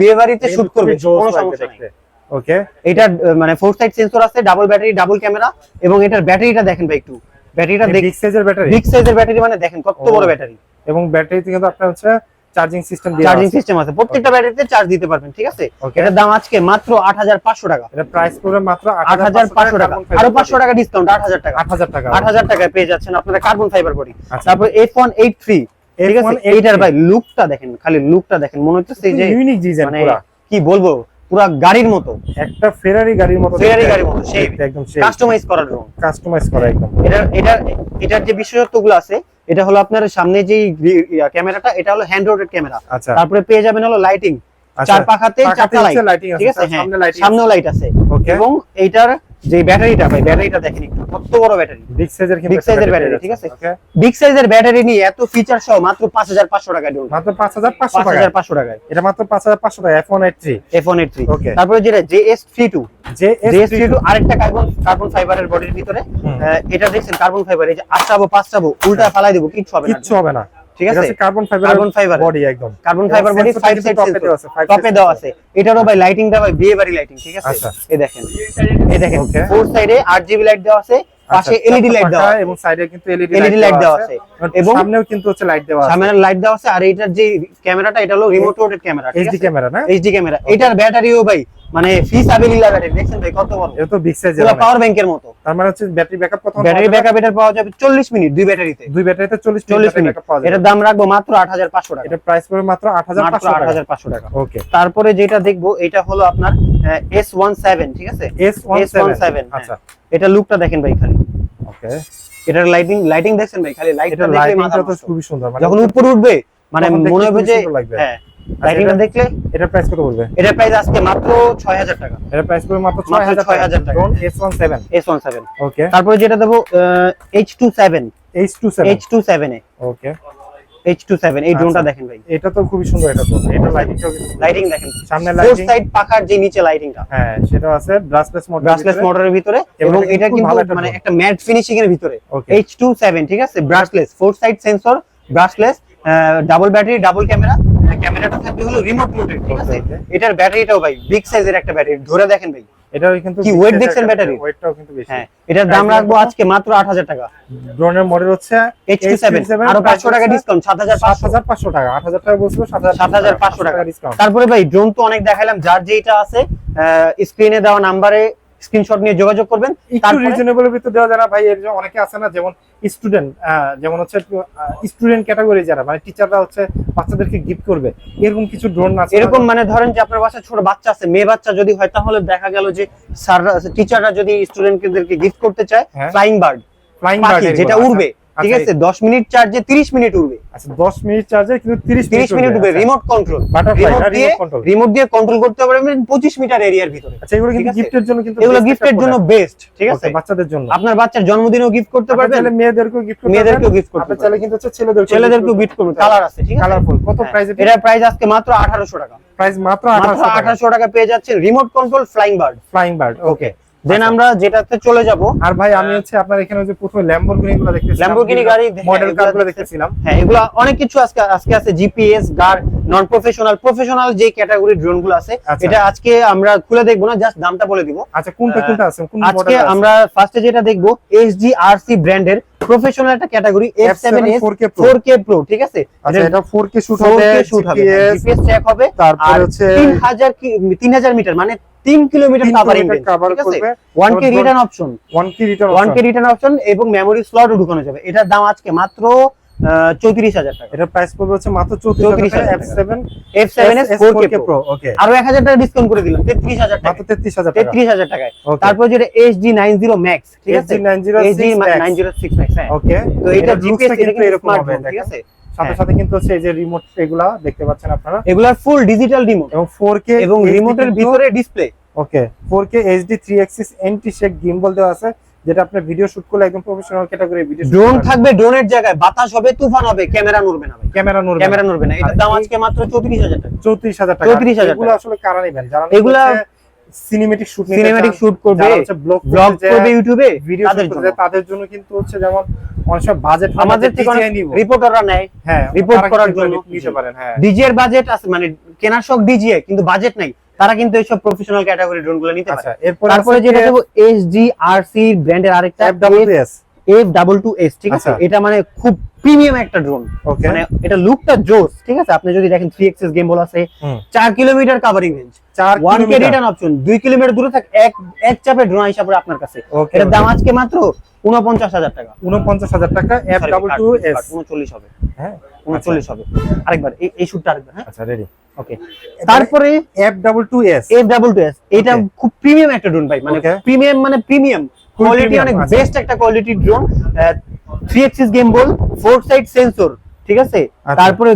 Speaker 2: বিয়ে বাড়িতে শুট করবে কোনো সমস্যা নেই।
Speaker 1: ওকে
Speaker 2: আহ, মানে ফোর সাইড সেন্সর আছে ডাবল ব্যাটারি ডাবল ক্যামেরা এবং এটার ব্যাটারিটা দেখেন ভাই একটু। ব্যাটারিটা
Speaker 1: বিগ সাইজের ব্যাটারি
Speaker 2: বিগ সাইজের ব্যাটারি মানে দেখেন কত বড় ব্যাটারি
Speaker 1: এবং ব্যাটারিতে কিন্তু আপনার হচ্ছে চার্জিং সিস্টেম দিয়ে
Speaker 2: চার্জিং সিস্টেম আছে। প্রত্যেকটা ব্যাটারিতে চার্জ দিতে পারবেন ঠিক আছে? এটার দাম আজকে মাত্র আট হাজার পাঁচশো টাকা।
Speaker 1: এটা প্রাইস পড়বে মাত্র
Speaker 2: আট হাজার পাঁচশো টাকা। আরও পাঁচশো টাকা ডিসকাউন্ট আট হাজার টাকা।
Speaker 1: 8000 টাকা।
Speaker 2: আট হাজার টাকায় পেয়ে যাচ্ছেন আপনারা কার্বন ফাইবার বডি। তারপর এফ ওয়ান এইট থ্রি ঠিক আছে? এইটার ভাই লুকটা দেখেন খালি লুকটা দেখেন। মনে হচ্ছে যে
Speaker 1: ইউনিক ডিজাইন পুরা।
Speaker 2: কি বলব? পুরা গাড়ির মতো।
Speaker 1: একটা ফেরারি গাড়ির মতো ফেরারি
Speaker 2: গাড়ির মতো, সেই।
Speaker 1: একদম সেই
Speaker 2: কাস্টমাইজ করা ড্রোন
Speaker 1: কাস্টমাইজ করা একদম।
Speaker 2: এটা এটা এটার যে বিশেষত্বগুলো আছে এটা হলো আপনার সামনে যে ক্যামেরাটা এটা হলো হ্যান্ড রোডেড ক্যামেরা।
Speaker 1: আচ্ছা।
Speaker 2: তারপরে পেয়ে যাবেন হলো লাইটিং
Speaker 1: আচ্ছা,
Speaker 2: চার পাখাতে চারটা লাইট ঠিক
Speaker 1: আছে? সামনে লাইট
Speaker 2: আছে।
Speaker 1: ওকে
Speaker 2: এবং এটার যে ব্যাটারিটা ভাই ব্যাটারিটা দেখেন একটু। কত বড় ব্যাটারি।
Speaker 1: বিগ সাইজের কিন্তু
Speaker 2: Big size ঠিক আছে? বিগ সাইজের ব্যাটারি নিয়ে এত ফিচার সহ মাত্র পাঁচ হাজার পাঁচশো টাকায় ড্রোন
Speaker 1: মাত্র 5500
Speaker 2: পাঁচ
Speaker 1: টাকা
Speaker 2: হাজার পাঁচশো টাকায়।
Speaker 1: এটা মাত্র 5500 টাকা F183
Speaker 2: F one three
Speaker 1: Okay.
Speaker 2: তারপরে যেটা আরেকটা কার্বন কার্বন ফাইবারের বডির ভিতরে। এটা দেখছেন কার্বন ফাইবার এই যে আটটাবো পাঁচটাবো উল্টা ফালাই দেবো কিচ্ছু হবে না।
Speaker 1: কিচ্ছু হবে না।
Speaker 2: ঠিক আছে?
Speaker 1: Carbon fibre
Speaker 2: carbon fibre
Speaker 1: body একদম।
Speaker 2: কার্বন ফাইবার বডি
Speaker 1: sensor টা
Speaker 2: ফাইভ সাইড
Speaker 1: top দেওয়া আছে,
Speaker 2: টপে দেওয়া আছে। এটারও ভাই লাইটিংটা ভাই বিয়ে বাড়ি লাইটিং ঠিক আছে?
Speaker 1: আচ্ছা।
Speaker 2: এই দেখেন। এই দেখেন। ফোর সাইডে আট জিবি লাইট দেওয়া আছে পাশে এলইডি লাইট দেওয়া আছে।
Speaker 1: এবং সাইডে কিন্তু এলইডি
Speaker 2: light দেওয়া আছে।
Speaker 1: এবং সামনেও কিন্তু হচ্ছে লাইট দেওয়া আছে।
Speaker 2: সামনে লাইট দেওয়া আছে আর এটার যে ক্যামেরাটা এটা হলো remote rotated camera
Speaker 1: HD camera না?
Speaker 2: এইচডি ক্যামেরা এটার ব্যাটারিও ভাই মানে ফিসাবিলিলা ব্যাটারি দেখছেন ভাই কত বড়?
Speaker 1: এটা তো বিগ সাইজের
Speaker 2: পুরো পাওয়ার ব্যাংকের মতো।
Speaker 1: তার মানে হচ্ছে ব্যাটারি ব্যাকআপ কত
Speaker 2: ব্যাটারি ব্যাকআপ পাওয়া যাবে চল্লিশ মিনিট দুই ব্যাটারিতে
Speaker 1: দুই ব্যাটারিতে 40
Speaker 2: মিনিট এটার দাম রাখব মাত্র আট হাজার পাঁচশো টাকা।
Speaker 1: এটা প্রাইস পড়বে মাত্র
Speaker 2: মাত্র
Speaker 1: 8500 টাকা। ওকে
Speaker 2: তারপরে যেটা দেখব এটা হলো আপনার এস ওয়ান সেভেন ঠিক আছে?
Speaker 1: S17
Speaker 2: S17
Speaker 1: আচ্ছা।
Speaker 2: এটা লুকটা দেখেন ভাই খালি।
Speaker 1: ওকে
Speaker 2: এটার লাইটিং লাইটিং দেখছেন ভাই খালি লাইটটা
Speaker 1: এটা
Speaker 2: মাথা
Speaker 1: খুবই সুন্দর মানে
Speaker 2: যখন উপরে উঠবে মানে মনে হবে যে হ্যাঁ। লাইটিংটা
Speaker 1: এটা-
Speaker 2: দেখলে?
Speaker 1: এটা প্রাইস কত
Speaker 2: এটার প্রাইস আজকে মাত্র ছয় হাজার টাকা।
Speaker 1: এটা প্রাইস পড়বে মাত্র
Speaker 2: মাত্র
Speaker 1: 6000
Speaker 2: 6000 টাকা।
Speaker 1: Drone S17
Speaker 2: S one seven
Speaker 1: okay
Speaker 2: তারপরে যেটা দেবো H two seven
Speaker 1: H27
Speaker 2: H two seven A.
Speaker 1: Okay
Speaker 2: H two seven এই ড্রোনটা
Speaker 1: আচ্ছা।
Speaker 2: দেখেন ভাই।
Speaker 1: এটা তো খুবই সুন্দর একটা ড্রোন এটা কিন্তু
Speaker 2: লাইটিং দেখেন।
Speaker 1: সামনে
Speaker 2: ফোর সাইড যে নিচে লাইটিংটা
Speaker 1: হ্যাঁ সেটা আছে ব্রাসলেস মোড
Speaker 2: ব্রাশলেস মোটরের ভিতরে।
Speaker 1: এবং এটা
Speaker 2: এটা কিন্তু মানে একটা ম্যাট ফিনিশিং এর ভিতরে।
Speaker 1: ওকে
Speaker 2: এইচ টু সেভেন ঠিক আছে? Brushless four side sensor brushless double battery double camera ক্যামেরাটা থাকবে হলো রিমোট ঠিক আছে. এটার ব্যাটারিটাও ভাই বিগ সাইজের একটা ব্যাটারি ধরে দেখেন ভাই।
Speaker 1: এটাও কিন্তু
Speaker 2: কি weight দেখছেন battery?
Speaker 1: ওয়েটটাও কিন্তু বেশি।
Speaker 2: হ্যাঁ এটার দাম রাখব আজকে মাত্র আট হাজার টাকা।
Speaker 1: ড্রোনের মডেল হচ্ছে
Speaker 2: এইচ টু সেভেন আরও পাঁচশো টাকা ডিসকাউন্ট সাত হাজার
Speaker 1: সাত হাজার পাঁচশো টাকা। আট হাজার টাকা বলছিল সাত হাজার
Speaker 2: সাত হাজার পাঁচশো টাকা।
Speaker 1: ডিসকাউন্ট
Speaker 2: তারপরে ভাই ড্রোন তো অনেক দেখাইলাম যার যেটা আছে স্ক্রিনে দেওয়া নাম্বারে স্ক্রিনশট নিয়ে যোগাযোগ করবেন
Speaker 1: একটু রিজনেবল ভিতর দেওয়া যারা ভাই এর অনেকে আছে না যেমন স্টুডেন্ট যেমন হচ্ছে স্টুডেন্ট ক্যাটাগরি যারা মানে টিচাররা হচ্ছে বাচ্চাদেরকে গিফট করবে এরকম কিছু ড্রোন আছে
Speaker 2: এরকম মানে ধরেন যে আপনার বাসায় ছোট বাচ্চা আছে মেয়ে বাচ্চা যদি হয় তাহলে দেখা গেল যে স্যাররা টিচাররা যদি স্টুডেন্টদেরকে গিফট করতে চায়। ফ্লাইং বার্ড
Speaker 1: ফ্লাইং
Speaker 2: বার্ড যেটা উড়বে। ঠিক
Speaker 1: আচ্ছা,
Speaker 2: আছে 10 মিনিট চার্জে 30 মিনিট উড়বে।
Speaker 1: আচ্ছা 10 মিনিট চার্জে কিন্তু 30
Speaker 2: 30 মিনিট উড়বে রিমোট কন্ট্রোল
Speaker 1: বাটারফ্লাই
Speaker 2: রিমোট দিয়ে
Speaker 1: কন্ট্রোল
Speaker 2: রিমোট দিয়ে কন্ট্রোল করতে পারবেন 25 মিটার এরিয়ার ভিতরে।
Speaker 1: আচ্ছা এগুলো কিন্তু গিফটের জন্য কিন্তু
Speaker 2: এগুলো গিফটের জন্য বেস্ট ঠিক আছে?
Speaker 1: বাচ্চাদের জন্য।
Speaker 2: আপনার বাচ্চার জন্মদিনেও গিফট করতে পারবেন।
Speaker 1: চাইলে মেয়েদেরকেও গিফট করতে
Speaker 2: মেয়েদেরকেও
Speaker 1: পারবেন।
Speaker 2: gift করতে
Speaker 1: আপনি চাইলে কিন্তু হচ্ছে ছেলেদেরকেও
Speaker 2: ছেলেদেরকেও গিফট করবেন কালার আছে ঠিক আছে?
Speaker 1: কালারফুল কত
Speaker 2: হ্যাঁ।
Speaker 1: প্রাইস এটা
Speaker 2: এটার প্রাইস আজকে মাত্র 1800 টাকা।
Speaker 1: প্রাইস মাত্র
Speaker 2: মাত্র
Speaker 1: 1800 টাকা।
Speaker 2: 1800 টাকা পেয়ে যাচ্ছেন remote control flying bird
Speaker 1: flying bird
Speaker 2: okay দেন
Speaker 1: আচ্ছা।
Speaker 2: আমরা যেটাতে চলে যাব
Speaker 1: আর ভাই আমি হচ্ছে আপনার এখানে যে প্রথমে ল্যাম্বরগিনি গুলো দেখতেছিলাম
Speaker 2: ল্যাম্বরগিনি গাড়ি
Speaker 1: মডেল
Speaker 2: এগুলা
Speaker 1: কারগুলো
Speaker 2: দেখতে-
Speaker 1: দেখতেছিলাম।
Speaker 2: হ্যাঁ এগুলা অনেক কিছু আজকে আজকে আছে জিপিএস গার নন প্রফেশনাল প্রফেশনাল যে ক্যাটাগরি ড্রোনগুলো আছে
Speaker 1: আচ্ছা।
Speaker 2: এটা আজকে আমরা খুলে দেখব না জাস্ট দামটা বলে দিব।
Speaker 1: আচ্ছা কোনটা কোনটা আছে কোন
Speaker 2: আজকে আমরা ফার্স্টে যেটা দেখব এইচডি আরসি ব্র্যান্ডের প্রফেশনাল একটা category F7S
Speaker 1: 4K Pro
Speaker 2: 4K Pro ঠিক আছে?
Speaker 1: আচ্ছা এটা 4K শুট
Speaker 2: 4K
Speaker 1: হবে
Speaker 2: শুট হবে জিপিএস চেক হবে
Speaker 1: তারপরে
Speaker 2: আর
Speaker 1: হচ্ছে
Speaker 2: 3000 কি 3000 মিটার মানে 3 কিলোমিটার
Speaker 1: 3
Speaker 2: কভারিং
Speaker 1: কিলোমিটার cover করবে।
Speaker 2: 1K
Speaker 1: তারপর
Speaker 2: return option
Speaker 1: 1K return
Speaker 2: 1K return option এবং মেমোরি স্লটও ঢুকানো যাবে। এটার দাম আজকে মাত্র চৌত্রিশ হাজার টাকা।
Speaker 1: এটার প্রাইস পড়বে হচ্ছে মাত্র
Speaker 2: 34,000
Speaker 1: 34,000 F7
Speaker 2: F7S 4K Pro
Speaker 1: Pro ওকে
Speaker 2: আরও এক হাজার টাকা ডিসকাউন্ট করে দিলাম। তেত্রিশ হাজার টাকা।
Speaker 1: মাত্র 33000 টাকা।
Speaker 2: তেত্রিশ হাজার টাকায়। তারপর যেটা নাইন জিরো ম্যাক্স ঠিক আছে?
Speaker 1: SG906
Speaker 2: HD
Speaker 1: Max।
Speaker 2: Nine zero six হ্যাঁ।
Speaker 1: ওকে
Speaker 2: তো এটা জিপিএস
Speaker 1: এরকম হবে
Speaker 2: ঠিক আছে?
Speaker 1: সাথে
Speaker 2: হ্যাঁ।
Speaker 1: সাথে কিন্তু হচ্ছে এই যে রিমোট এগুলা দেখতে পাচ্ছেন আপনারা।
Speaker 2: এগুলার ফুল ডিজিটাল রিমোট
Speaker 1: এবং 4K
Speaker 2: এবং রিমোটের ভিতরে display
Speaker 1: okay 4K HD 3 axis anti shake gimbal দেওয়া আছে যেটা আপনি ভিডিও শুট করলে একদম প্রফেশনাল ক্যাটাগরি ভিডিও
Speaker 2: ড্রোন থাকবে ড্রোনের জায়গায়। বাতাস হবে তুফান হবে ক্যামেরা নড়বে না ভাই।
Speaker 1: ক্যামেরা নড়বে
Speaker 2: ক্যামেরা নড়বে না। এটার দাম আজকে মাত্র চৌত্রিশ হাজার টাকা।
Speaker 1: 34000 টাকা।
Speaker 2: 34,000
Speaker 1: এগুলো আসলে কারা নেবেন? যারা
Speaker 2: এগুলা-
Speaker 1: শুট
Speaker 2: শুট করবে
Speaker 1: ব্লগ
Speaker 2: করবে ইউটিউবে
Speaker 1: ভিডিও
Speaker 2: তাদের জন্য।
Speaker 1: কিন্তু হচ্ছে যেমন অনেক সব বাজেট
Speaker 2: আমাদের থেকে রিপোর্টাররা নেয়।
Speaker 1: হ্যাঁ রিপোর্ট
Speaker 2: করার জন্য।
Speaker 1: নিতে পারেন হ্যাঁ।
Speaker 2: ডিজি এর বাজেট আছে মানে কেনার শখ ডিজি কিন্তু বাজেট নাই। তারা কিন্তু এইসব প্রফেশনাল ক্যাটাগরি ড্রোনগুলো নিতে পারে।
Speaker 1: আচ্ছা
Speaker 2: তারপরে যেটা দেবো এসজি আরসি ব্র্যান্ডের আরেকটা
Speaker 1: FWS
Speaker 2: F double two S ঠিক আছে?
Speaker 1: আচ্ছা।
Speaker 2: এটা মানে খুব প্রিমিয়াম একটা ড্রোন মানে এটা লুকটা জোস ঠিক আছে? আপনি যদি দেখেন থ্রি এক্সেস গেম বল আছে চার kilometre covering range
Speaker 1: 4
Speaker 2: one K return option দুই কিলোমিটার দূরে থাক এক এক চাপে ড্রোন হিসাবে আপনার কাছে। এটার দাম আজকে মাত্র উনপঞ্চাশ হাজার টাকা।
Speaker 1: 49000 টাকা F22S
Speaker 2: উনচল্লিশ হবে।
Speaker 1: হ্যাঁ
Speaker 2: উনচল্লিশ হবে। আরেকবার এই- শুটটা আরেকবার হ্যাঁ?
Speaker 1: আচ্ছা রেডি
Speaker 2: ওকে তারপরে
Speaker 1: F22S
Speaker 2: F double two S এটা খুব প্রিমিয়াম একটা ড্রোন ভাই মানে প্রিমিয়াম মানে প্রিমিয়াম কোয়ালিটি অনেক। বেস্ট একটা কোয়ালিটির drone three axis gimbal four side sensor ঠিক আছে?
Speaker 1: আচ্ছা।
Speaker 2: তারপরে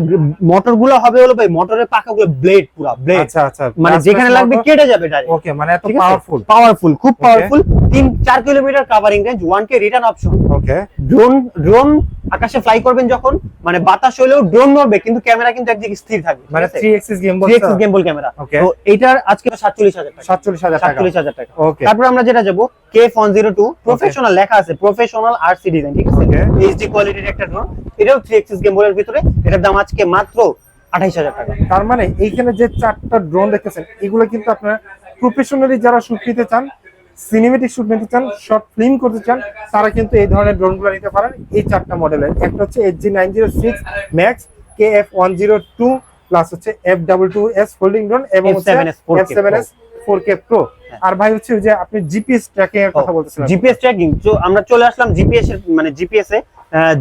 Speaker 2: মোটরগুলো হবে হলো ভাই মোটরের পাখাগুলো ব্লেড পুরা ব্লেড
Speaker 1: আচ্ছা আচ্ছা।
Speaker 2: মানে যেখানে লাগবে কেটে যাবে ডাইরেক্ট
Speaker 1: ওকে মানে এত পাওয়ারফুল
Speaker 2: পাওয়ারফুল খুব পাওয়ারফুল তিন চার kilometre covering range one K return option
Speaker 1: okay
Speaker 2: drone drone আকাশে ফ্লাই করবেন যখন মানে বাতাস হলেও ড্রোন নড়বে কিন্তু ক্যামেরা কিন্তু এক জায়গায় স্থির থাকবে
Speaker 1: মানে 3 এক্সিস গেম
Speaker 2: three axis gimbal camera তো এটার আজকে সাতচল্লিশ হাজার টাকা।
Speaker 1: 47000 টাকা।
Speaker 2: সাতচল্লিশ হাজার টাকা।
Speaker 1: ওকে
Speaker 2: তারপর আমরা যেটা যাব K phone zero two professional লেখা আছে প্রফেশনাল আরসি ডিজাইন ঠিক আছে. এইচডি কোয়ালিটির একটা ড্রোন এটাও থ্রি এক্সিস গেম ভিতরে এটার দাম আজকে মাত্র আঠাইশ হাজার টাকা।
Speaker 1: তার মানে এইখানে যে চারটা ড্রোন দেখতেছেন এগুলো কিন্তু আপনারা প্রফেশনালি যারা শুট নিতে চান সিনেমেটিক শুট নিতে চান শর্ট ফিল্ম করতে চান তারা কিন্তু এই ধরনের ড্রোনগুলো নিতে পারেন এই চারটা মডেলের একটা হচ্ছে H G nine zero six max K F one zero two plus হচ্ছে F double two S holding drone এবং হচ্ছে
Speaker 2: F7S 4K
Speaker 1: F seven S four K pro আর ভাই হচ্ছে যে আপনি জিপিএস ট্র্যাকিং এর কথা বলতেছিলেন।
Speaker 2: জিপিএস ট্র্যাকিং তো আমরা চলে আসলাম জিপিএস এর মানে জিপিএস এ।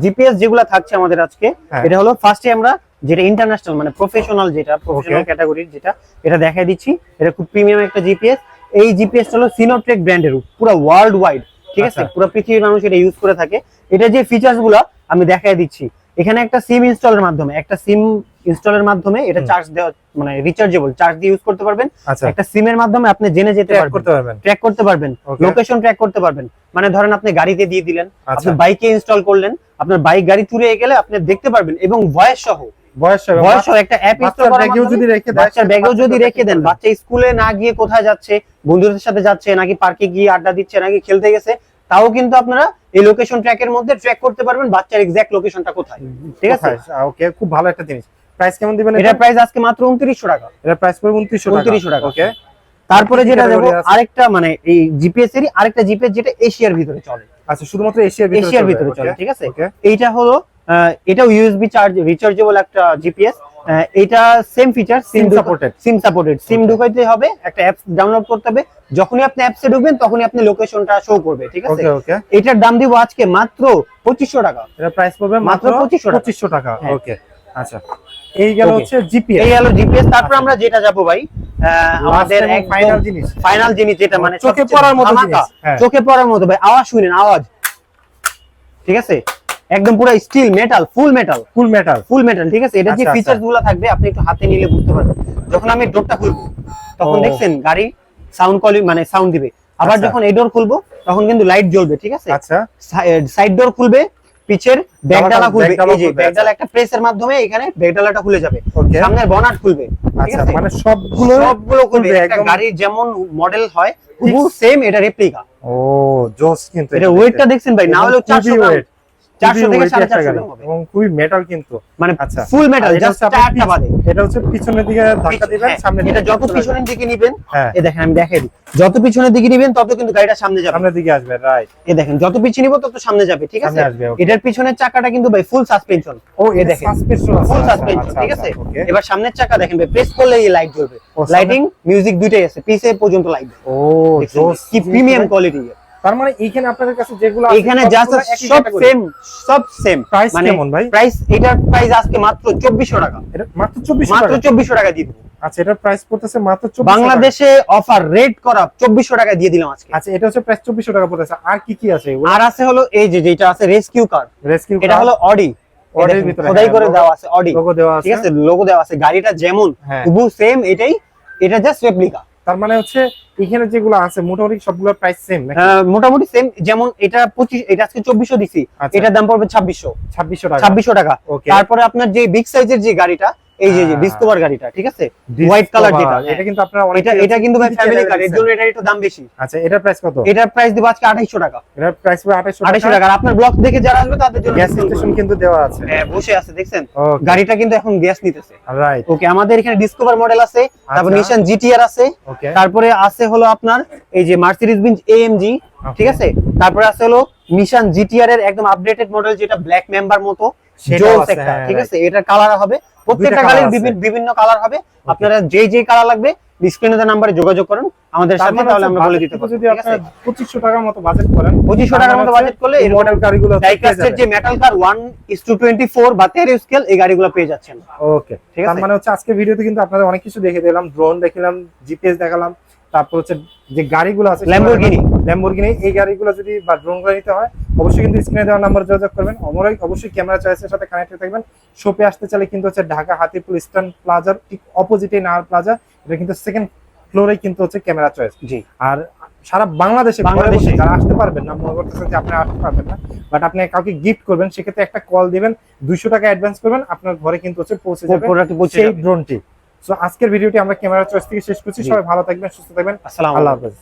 Speaker 2: জিপিএস যেগুলো থাকছে আমাদের আজকে
Speaker 1: হ্যাঁ।
Speaker 2: এটা হলো ফার্স্টে আমরা যেটা ইন্টারন্যাশনাল মানে প্রফেশনাল যেটা প্রফেশনাল ক্যাটাগরির যেটা এটা দেখাই দিচ্ছি। এটা খুব প্রিমিয়াম একটা জিপিএস এই জিপিএস হলো সিনোট্রেক ব্র্যান্ডের পুরো ওয়ার্ল্ড ওয়াইড ঠিক আছে?
Speaker 1: আচ্ছা।
Speaker 2: পুরো পৃথিবীর মানুষ এটা ইউজ করে থাকে। এটা যে ফিচার্সগুলো আমি দেখাই দিচ্ছি। এখানে একটা সিম ইনস্টলের মাধ্যমে একটা সিম ইনস্টলের মাধ্যমে এটা চার্জ দেওয়া মানে রিচার্জেবল চার্জ দিয়ে ইউজ করতে পারবেন।
Speaker 1: আচ্ছা।
Speaker 2: একটা সিমের মাধ্যমে আপনি জেনে যেতে পারবেন। ট্র্যাক করতে পারবেন। লোকেশন ট্র্যাক করতে পারবেন। মানে ধরেন আপনি গাড়িতে দিয়ে দিলেন
Speaker 1: আচ্ছা।
Speaker 2: আপনি বাইকে ইনস্টল করলেন আপনার বাইক গাড়ি চুরিয়ে গেলে আপনি দেখতে পারবেন এবং ভয়েস সহ। একটা অ্যাপ
Speaker 1: ব্যাগেও যদি রেখে
Speaker 2: বাচ্চার ব্যাগেও যদি রেখে দেন বাচ্চা স্কুলে না গিয়ে কোথায় যাচ্ছে বন্ধুদের সাথে যাচ্ছে নাকি পার্কে গিয়ে আড্ডা দিচ্ছে নাকি খেলতে গেছে তাও কিন্তু আপনারা এই লোকেশন ট্র্যাকের মধ্যে ট্র্যাক করতে পারবেন বাচ্চার এক্সাক্ট লোকেশনটা কোথায়। ঠিক আছে?
Speaker 1: ওকে খুব ভালো একটা জিনিস। প্রাইস কেমন দিবেন
Speaker 2: এটা
Speaker 1: এটা?
Speaker 2: প্রাইস আজকে মাত্র উনত্রিশশো টাকা।
Speaker 1: এটা প্রাইস পড়বে 2900 টাকা।
Speaker 2: 2900 টাকা।
Speaker 1: ওকে
Speaker 2: তারপরে যেটা দেবো আরেকটা মানে এই জিপিএস এরই আরেকটা জিপিএস যেটা এশিয়ার ভিতরে চলে।
Speaker 1: আচ্ছা শুধুমাত্র এশিয়ার ভিতরে
Speaker 2: এশিয়ার ভিতরে চলে ঠিক আছে? এইটা হলো এটাও ইউএসবি চার্জ রিচার্জেবল একটা জিপিএস এটা same feature
Speaker 1: SIM supported
Speaker 2: SIM supported SIM ঢুকাইতে হবে একটা অ্যাপস ডাউনলোড করতে হবে। যখনই আপনি অ্যাপসে ঢুকবেন তখনই আপনি লোকেশনটা শো করবে ঠিক আছে?
Speaker 1: ওকে ওকে
Speaker 2: এটার দাম দিব আজকে মাত্র পঁচিশশো টাকা।
Speaker 1: এটা প্রাইস পড়বে
Speaker 2: মাত্র
Speaker 1: মাত্র
Speaker 2: 2500 টাকা।
Speaker 1: 2500 টাকা।
Speaker 2: হ্যাঁ।
Speaker 1: ওকে আচ্ছা। এই গেল হচ্ছে জিপিএস
Speaker 2: এই হলো জিপিএস তারপর আমরা যেটা যাব ভাই আমাদের
Speaker 1: ফাইনাল
Speaker 2: ফাইনাল
Speaker 1: জিনিস।
Speaker 2: ফাইনাল জিনিস যেটা মানে
Speaker 1: চোখে পড়ার মতো জিনিস হ্যাঁ।
Speaker 2: চোখে পড়ার মতো ভাই আওয়াজ শুনেন আওয়াজ। ঠিক আছে? একদম পুরো steel metal full metal
Speaker 1: full metal
Speaker 2: full metal ঠিক আছে? এটা যে
Speaker 1: আচ্ছা, আচ্ছা।
Speaker 2: ফিচারসগুলো থাকবে আপনি একটু হাতে নিলে বুঝতে পারবেন। যখন আমি ডোরটা খুলবো তখন দেখছেন গাড়ি সাউন্ড কলি মানে সাউন্ড দিবে। আবার
Speaker 1: আচ্ছা।
Speaker 2: যখন এই ডোর খুলবো তখন কিন্তু লাইট জ্বলবে ঠিক আছে?
Speaker 1: আচ্ছা।
Speaker 2: সাইড ডোর খুলবে পিছের ব্যাগডালা খুলবে। এই যে
Speaker 1: আচ্ছা।
Speaker 2: ডালা একটা প্রেসের মাধ্যমে এখানে ব্যাগডালাটা খুলে যাবে। সামনের বনাট খুলবে
Speaker 1: আচ্ছা মানে সবগুলো
Speaker 2: সবগুলো খুলবে একটা গাড়ির যেমন মডেল হয় হুবহু সেম এটা রেপ্লিকা
Speaker 1: ও জোস কিন্তু
Speaker 2: এটা ওয়েটটা দেখছেন ভাই না হলেও 400 গ্রাম
Speaker 1: ওয়েট
Speaker 2: 400 থেকে 450 হবে।
Speaker 1: এবং খুবই মেটাল কিন্তু।
Speaker 2: মানে
Speaker 1: আচ্ছা।
Speaker 2: ফুল মেটাল জাস্ট টায়ারটা বাদে।
Speaker 1: এটা হচ্ছে পিছনের দিকে ধাক্কা দিবেন
Speaker 2: হ্যাঁ,
Speaker 1: সামনে
Speaker 2: এটা যত পিছনের দিকে নিবেন
Speaker 1: হ্যাঁ।
Speaker 2: এই দেখেন আমি দেখাই দিই। যত পিছনের দিকে নিবেন তত কিন্তু গাড়িটা সামনে যাবে।
Speaker 1: সামনের দিকে আসবে রাইট
Speaker 2: এই দেখেন যত পিছনে নিব তত সামনে যাবে ঠিক আছে। এটার পিছনের চাকাটা কিন্তু ভাই ফুল সাসপেনশন
Speaker 1: ও
Speaker 2: এই দেখেন।
Speaker 1: সাসপেনশন
Speaker 2: ফুল
Speaker 1: আচ্ছা,
Speaker 2: সাসপেনশন
Speaker 1: আচ্ছা,
Speaker 2: ঠিক আছে? এবার সামনের চাকা দেখেন ভাই প্রেস করলে এই লাইট জ্বলবে। লাইটিং মিউজিক দুইটাই আছে পিছে পর্যন্ত লাইট
Speaker 1: ও
Speaker 2: কি প্রিমিয়াম কোয়ালিটি
Speaker 1: তার মানে এইখানে আপনাদের কাছে যেগুলো
Speaker 2: এখানে জাস্ট সব সেম সব সেম
Speaker 1: প্রাইস
Speaker 2: মানে
Speaker 1: কেমন ভাই?
Speaker 2: প্রাইস এটার প্রাইস আজকে মাত্র 2400 টাকা।
Speaker 1: এটা মাত্র 2400
Speaker 2: মাত্র 2400 টাকা দিয়ে
Speaker 1: আচ্ছা এটার প্রাইস পড়তেছে মাত্র 2400
Speaker 2: বাংলাদেশে অফার রেট করা 2400 টাকা দিয়ে দিলাম আজকে।
Speaker 1: আচ্ছা এটা হচ্ছে প্রাইস 2400 টাকা পড়তেছে। আর কি কি আছে
Speaker 2: আর আছে হলো এই যে যেটা আছে রেস্কিউ কার
Speaker 1: রেস্কিউ
Speaker 2: এটা হলো অডি
Speaker 1: অডির ভিতরে
Speaker 2: খোদাই
Speaker 1: হ্যাঁ,
Speaker 2: করে দেওয়া আছে অডি
Speaker 1: লোগো দেওয়া আছে
Speaker 2: ঠিক আছে। লোগো দেওয়া আছে। গাড়িটা যেমন
Speaker 1: হ্যাঁ।
Speaker 2: সেম এটাই। এটা জাস্ট রেপ্লিকা
Speaker 1: তার মানে হচ্ছে এখানে যেগুলো আছে মোটামুটি সবগুলো প্রাইস সেম
Speaker 2: মোটামুটি সেম যেমন এটা 25 এটা আজকে 2400 দিছি
Speaker 1: আচ্ছা।
Speaker 2: এটার দাম পড়বে 2600
Speaker 1: 2600 টাকা।
Speaker 2: 2600 টাকা।
Speaker 1: ওকে
Speaker 2: তারপরে আপনার যে বিগ সাইজের যে গাড়িটা এই যে
Speaker 1: হ্যাঁ।
Speaker 2: ডিসকভার গাড়িটা ঠিক আছে? হোয়াইট কালার যেটা।
Speaker 1: এটা কিন্তু আপনারা অনেক
Speaker 2: এটা এটা কিন্তু ভাই ফ্যামিলি কার এর জন্য এটার একটু দাম বেশি।
Speaker 1: আচ্ছা এটার প্রাইস কত?
Speaker 2: এটার প্রাইস দিব আজকে 2800 টাকা।
Speaker 1: এটার প্রাইস পড়ে 2800
Speaker 2: 2800 টাকা। আর আপনার ব্লক দেখে যারা আসবে তাদের জন্য
Speaker 1: গ্যাস স্টেশন কিন্তু দেওয়া আছে।
Speaker 2: হ্যাঁ বসে আছে দেখছেন? গাড়িটা কিন্তু এখন গ্যাস নিতেছে।
Speaker 1: রাইট
Speaker 2: ওকে আমাদের এখানে ডিসকভার মডেল আছে তারপর
Speaker 1: আচ্ছা।
Speaker 2: নিশান জিটিআর আছে তারপরে আছে হলো আপনার এই যে মার্সিডিজ বেঞ্জ এএমজি ঠিক আছে? তারপরে আছে হলো নিশান জিটিআর এর একদম আপডেটেড মডেল যেটা ব্ল্যাক মেম্বার মতো
Speaker 1: হ্যাঁ,
Speaker 2: ঠিক আছে? এটা কালার হবে প্রত্যেকটা
Speaker 1: কালার
Speaker 2: গাড়ির বিভিন্ন কালার হবে। আপনারা যে যে কালার লাগবে স্ক্রিনে নাম্বারে যোগাযোগ করুন আমাদের সাথে
Speaker 1: মানে
Speaker 2: তাহলে আমরা বলে দিতে পারব
Speaker 1: যদি
Speaker 2: আছে?
Speaker 1: 2500 টাকার মতো বাজেট করেন
Speaker 2: 2500 টাকার মতো বাজেট করলে এরকম
Speaker 1: মডেল গাড়িগুলো
Speaker 2: ডাইকাস্টের যে মেটাল কার 1:24 বা 13 স্কেল এই গাড়িগুলো পেয়ে যাচ্ছেন।
Speaker 1: ওকে
Speaker 2: ঠিক
Speaker 1: তার মানে হচ্ছে আজকে ভিডিওতে কিন্তু আপনাদের অনেক কিছু দেখে দিলাম ড্রোন দেখালাম জিপিএস দেখালাম তারপর হচ্ছে যে গাড়িগুলো আছে
Speaker 2: ল্যাম্বরগিনি
Speaker 1: ল্যাম্বরগিনি এই গাড়িগুলো যদি বা ড্রোন গাড়ি নিতে হয় অবশ্যই কিন্তু স্ক্রিনে দেওয়া নাম্বার যোগাযোগ করবেন। অমরাই অবশ্যই ক্যামেরা চয়েসের সাথে কানেক্টেড থাকবেন। শপে আসতে চাইলে কিন্তু হচ্ছে ঢাকা হাতিপুর ইস্টার্ন প্লাজার ঠিক অপোজিটে নাহার প্লাজা এটা কিন্তু সেকেন্ড ফ্লোরে কিন্তু হচ্ছে ক্যামেরা চয়েস
Speaker 2: জি।
Speaker 1: আর সারা বাংলাদেশে
Speaker 2: বাংলাদেশে।
Speaker 1: যারা আসতে পারবেন না মনে করতেছেন যে আপনি আসতে পারবেন না বাট আপনি কাউকে গিফট করবেন সেক্ষেত্রে একটা কল দিবেন দুইশো টাকা অ্যাডভান্স করবেন আপনার ঘরে কিন্তু হচ্ছে পৌঁছে যাবে। সেই ড্রোনটি সো আজকের ভিডিওটি আমরা ক্যামেরা চয়েস থেকে শেষ করছি। সবাই ভালো থাকবেন সুস্থ থাকবেন।
Speaker 2: আসসালাম
Speaker 1: আল্লাহ হাফেজ।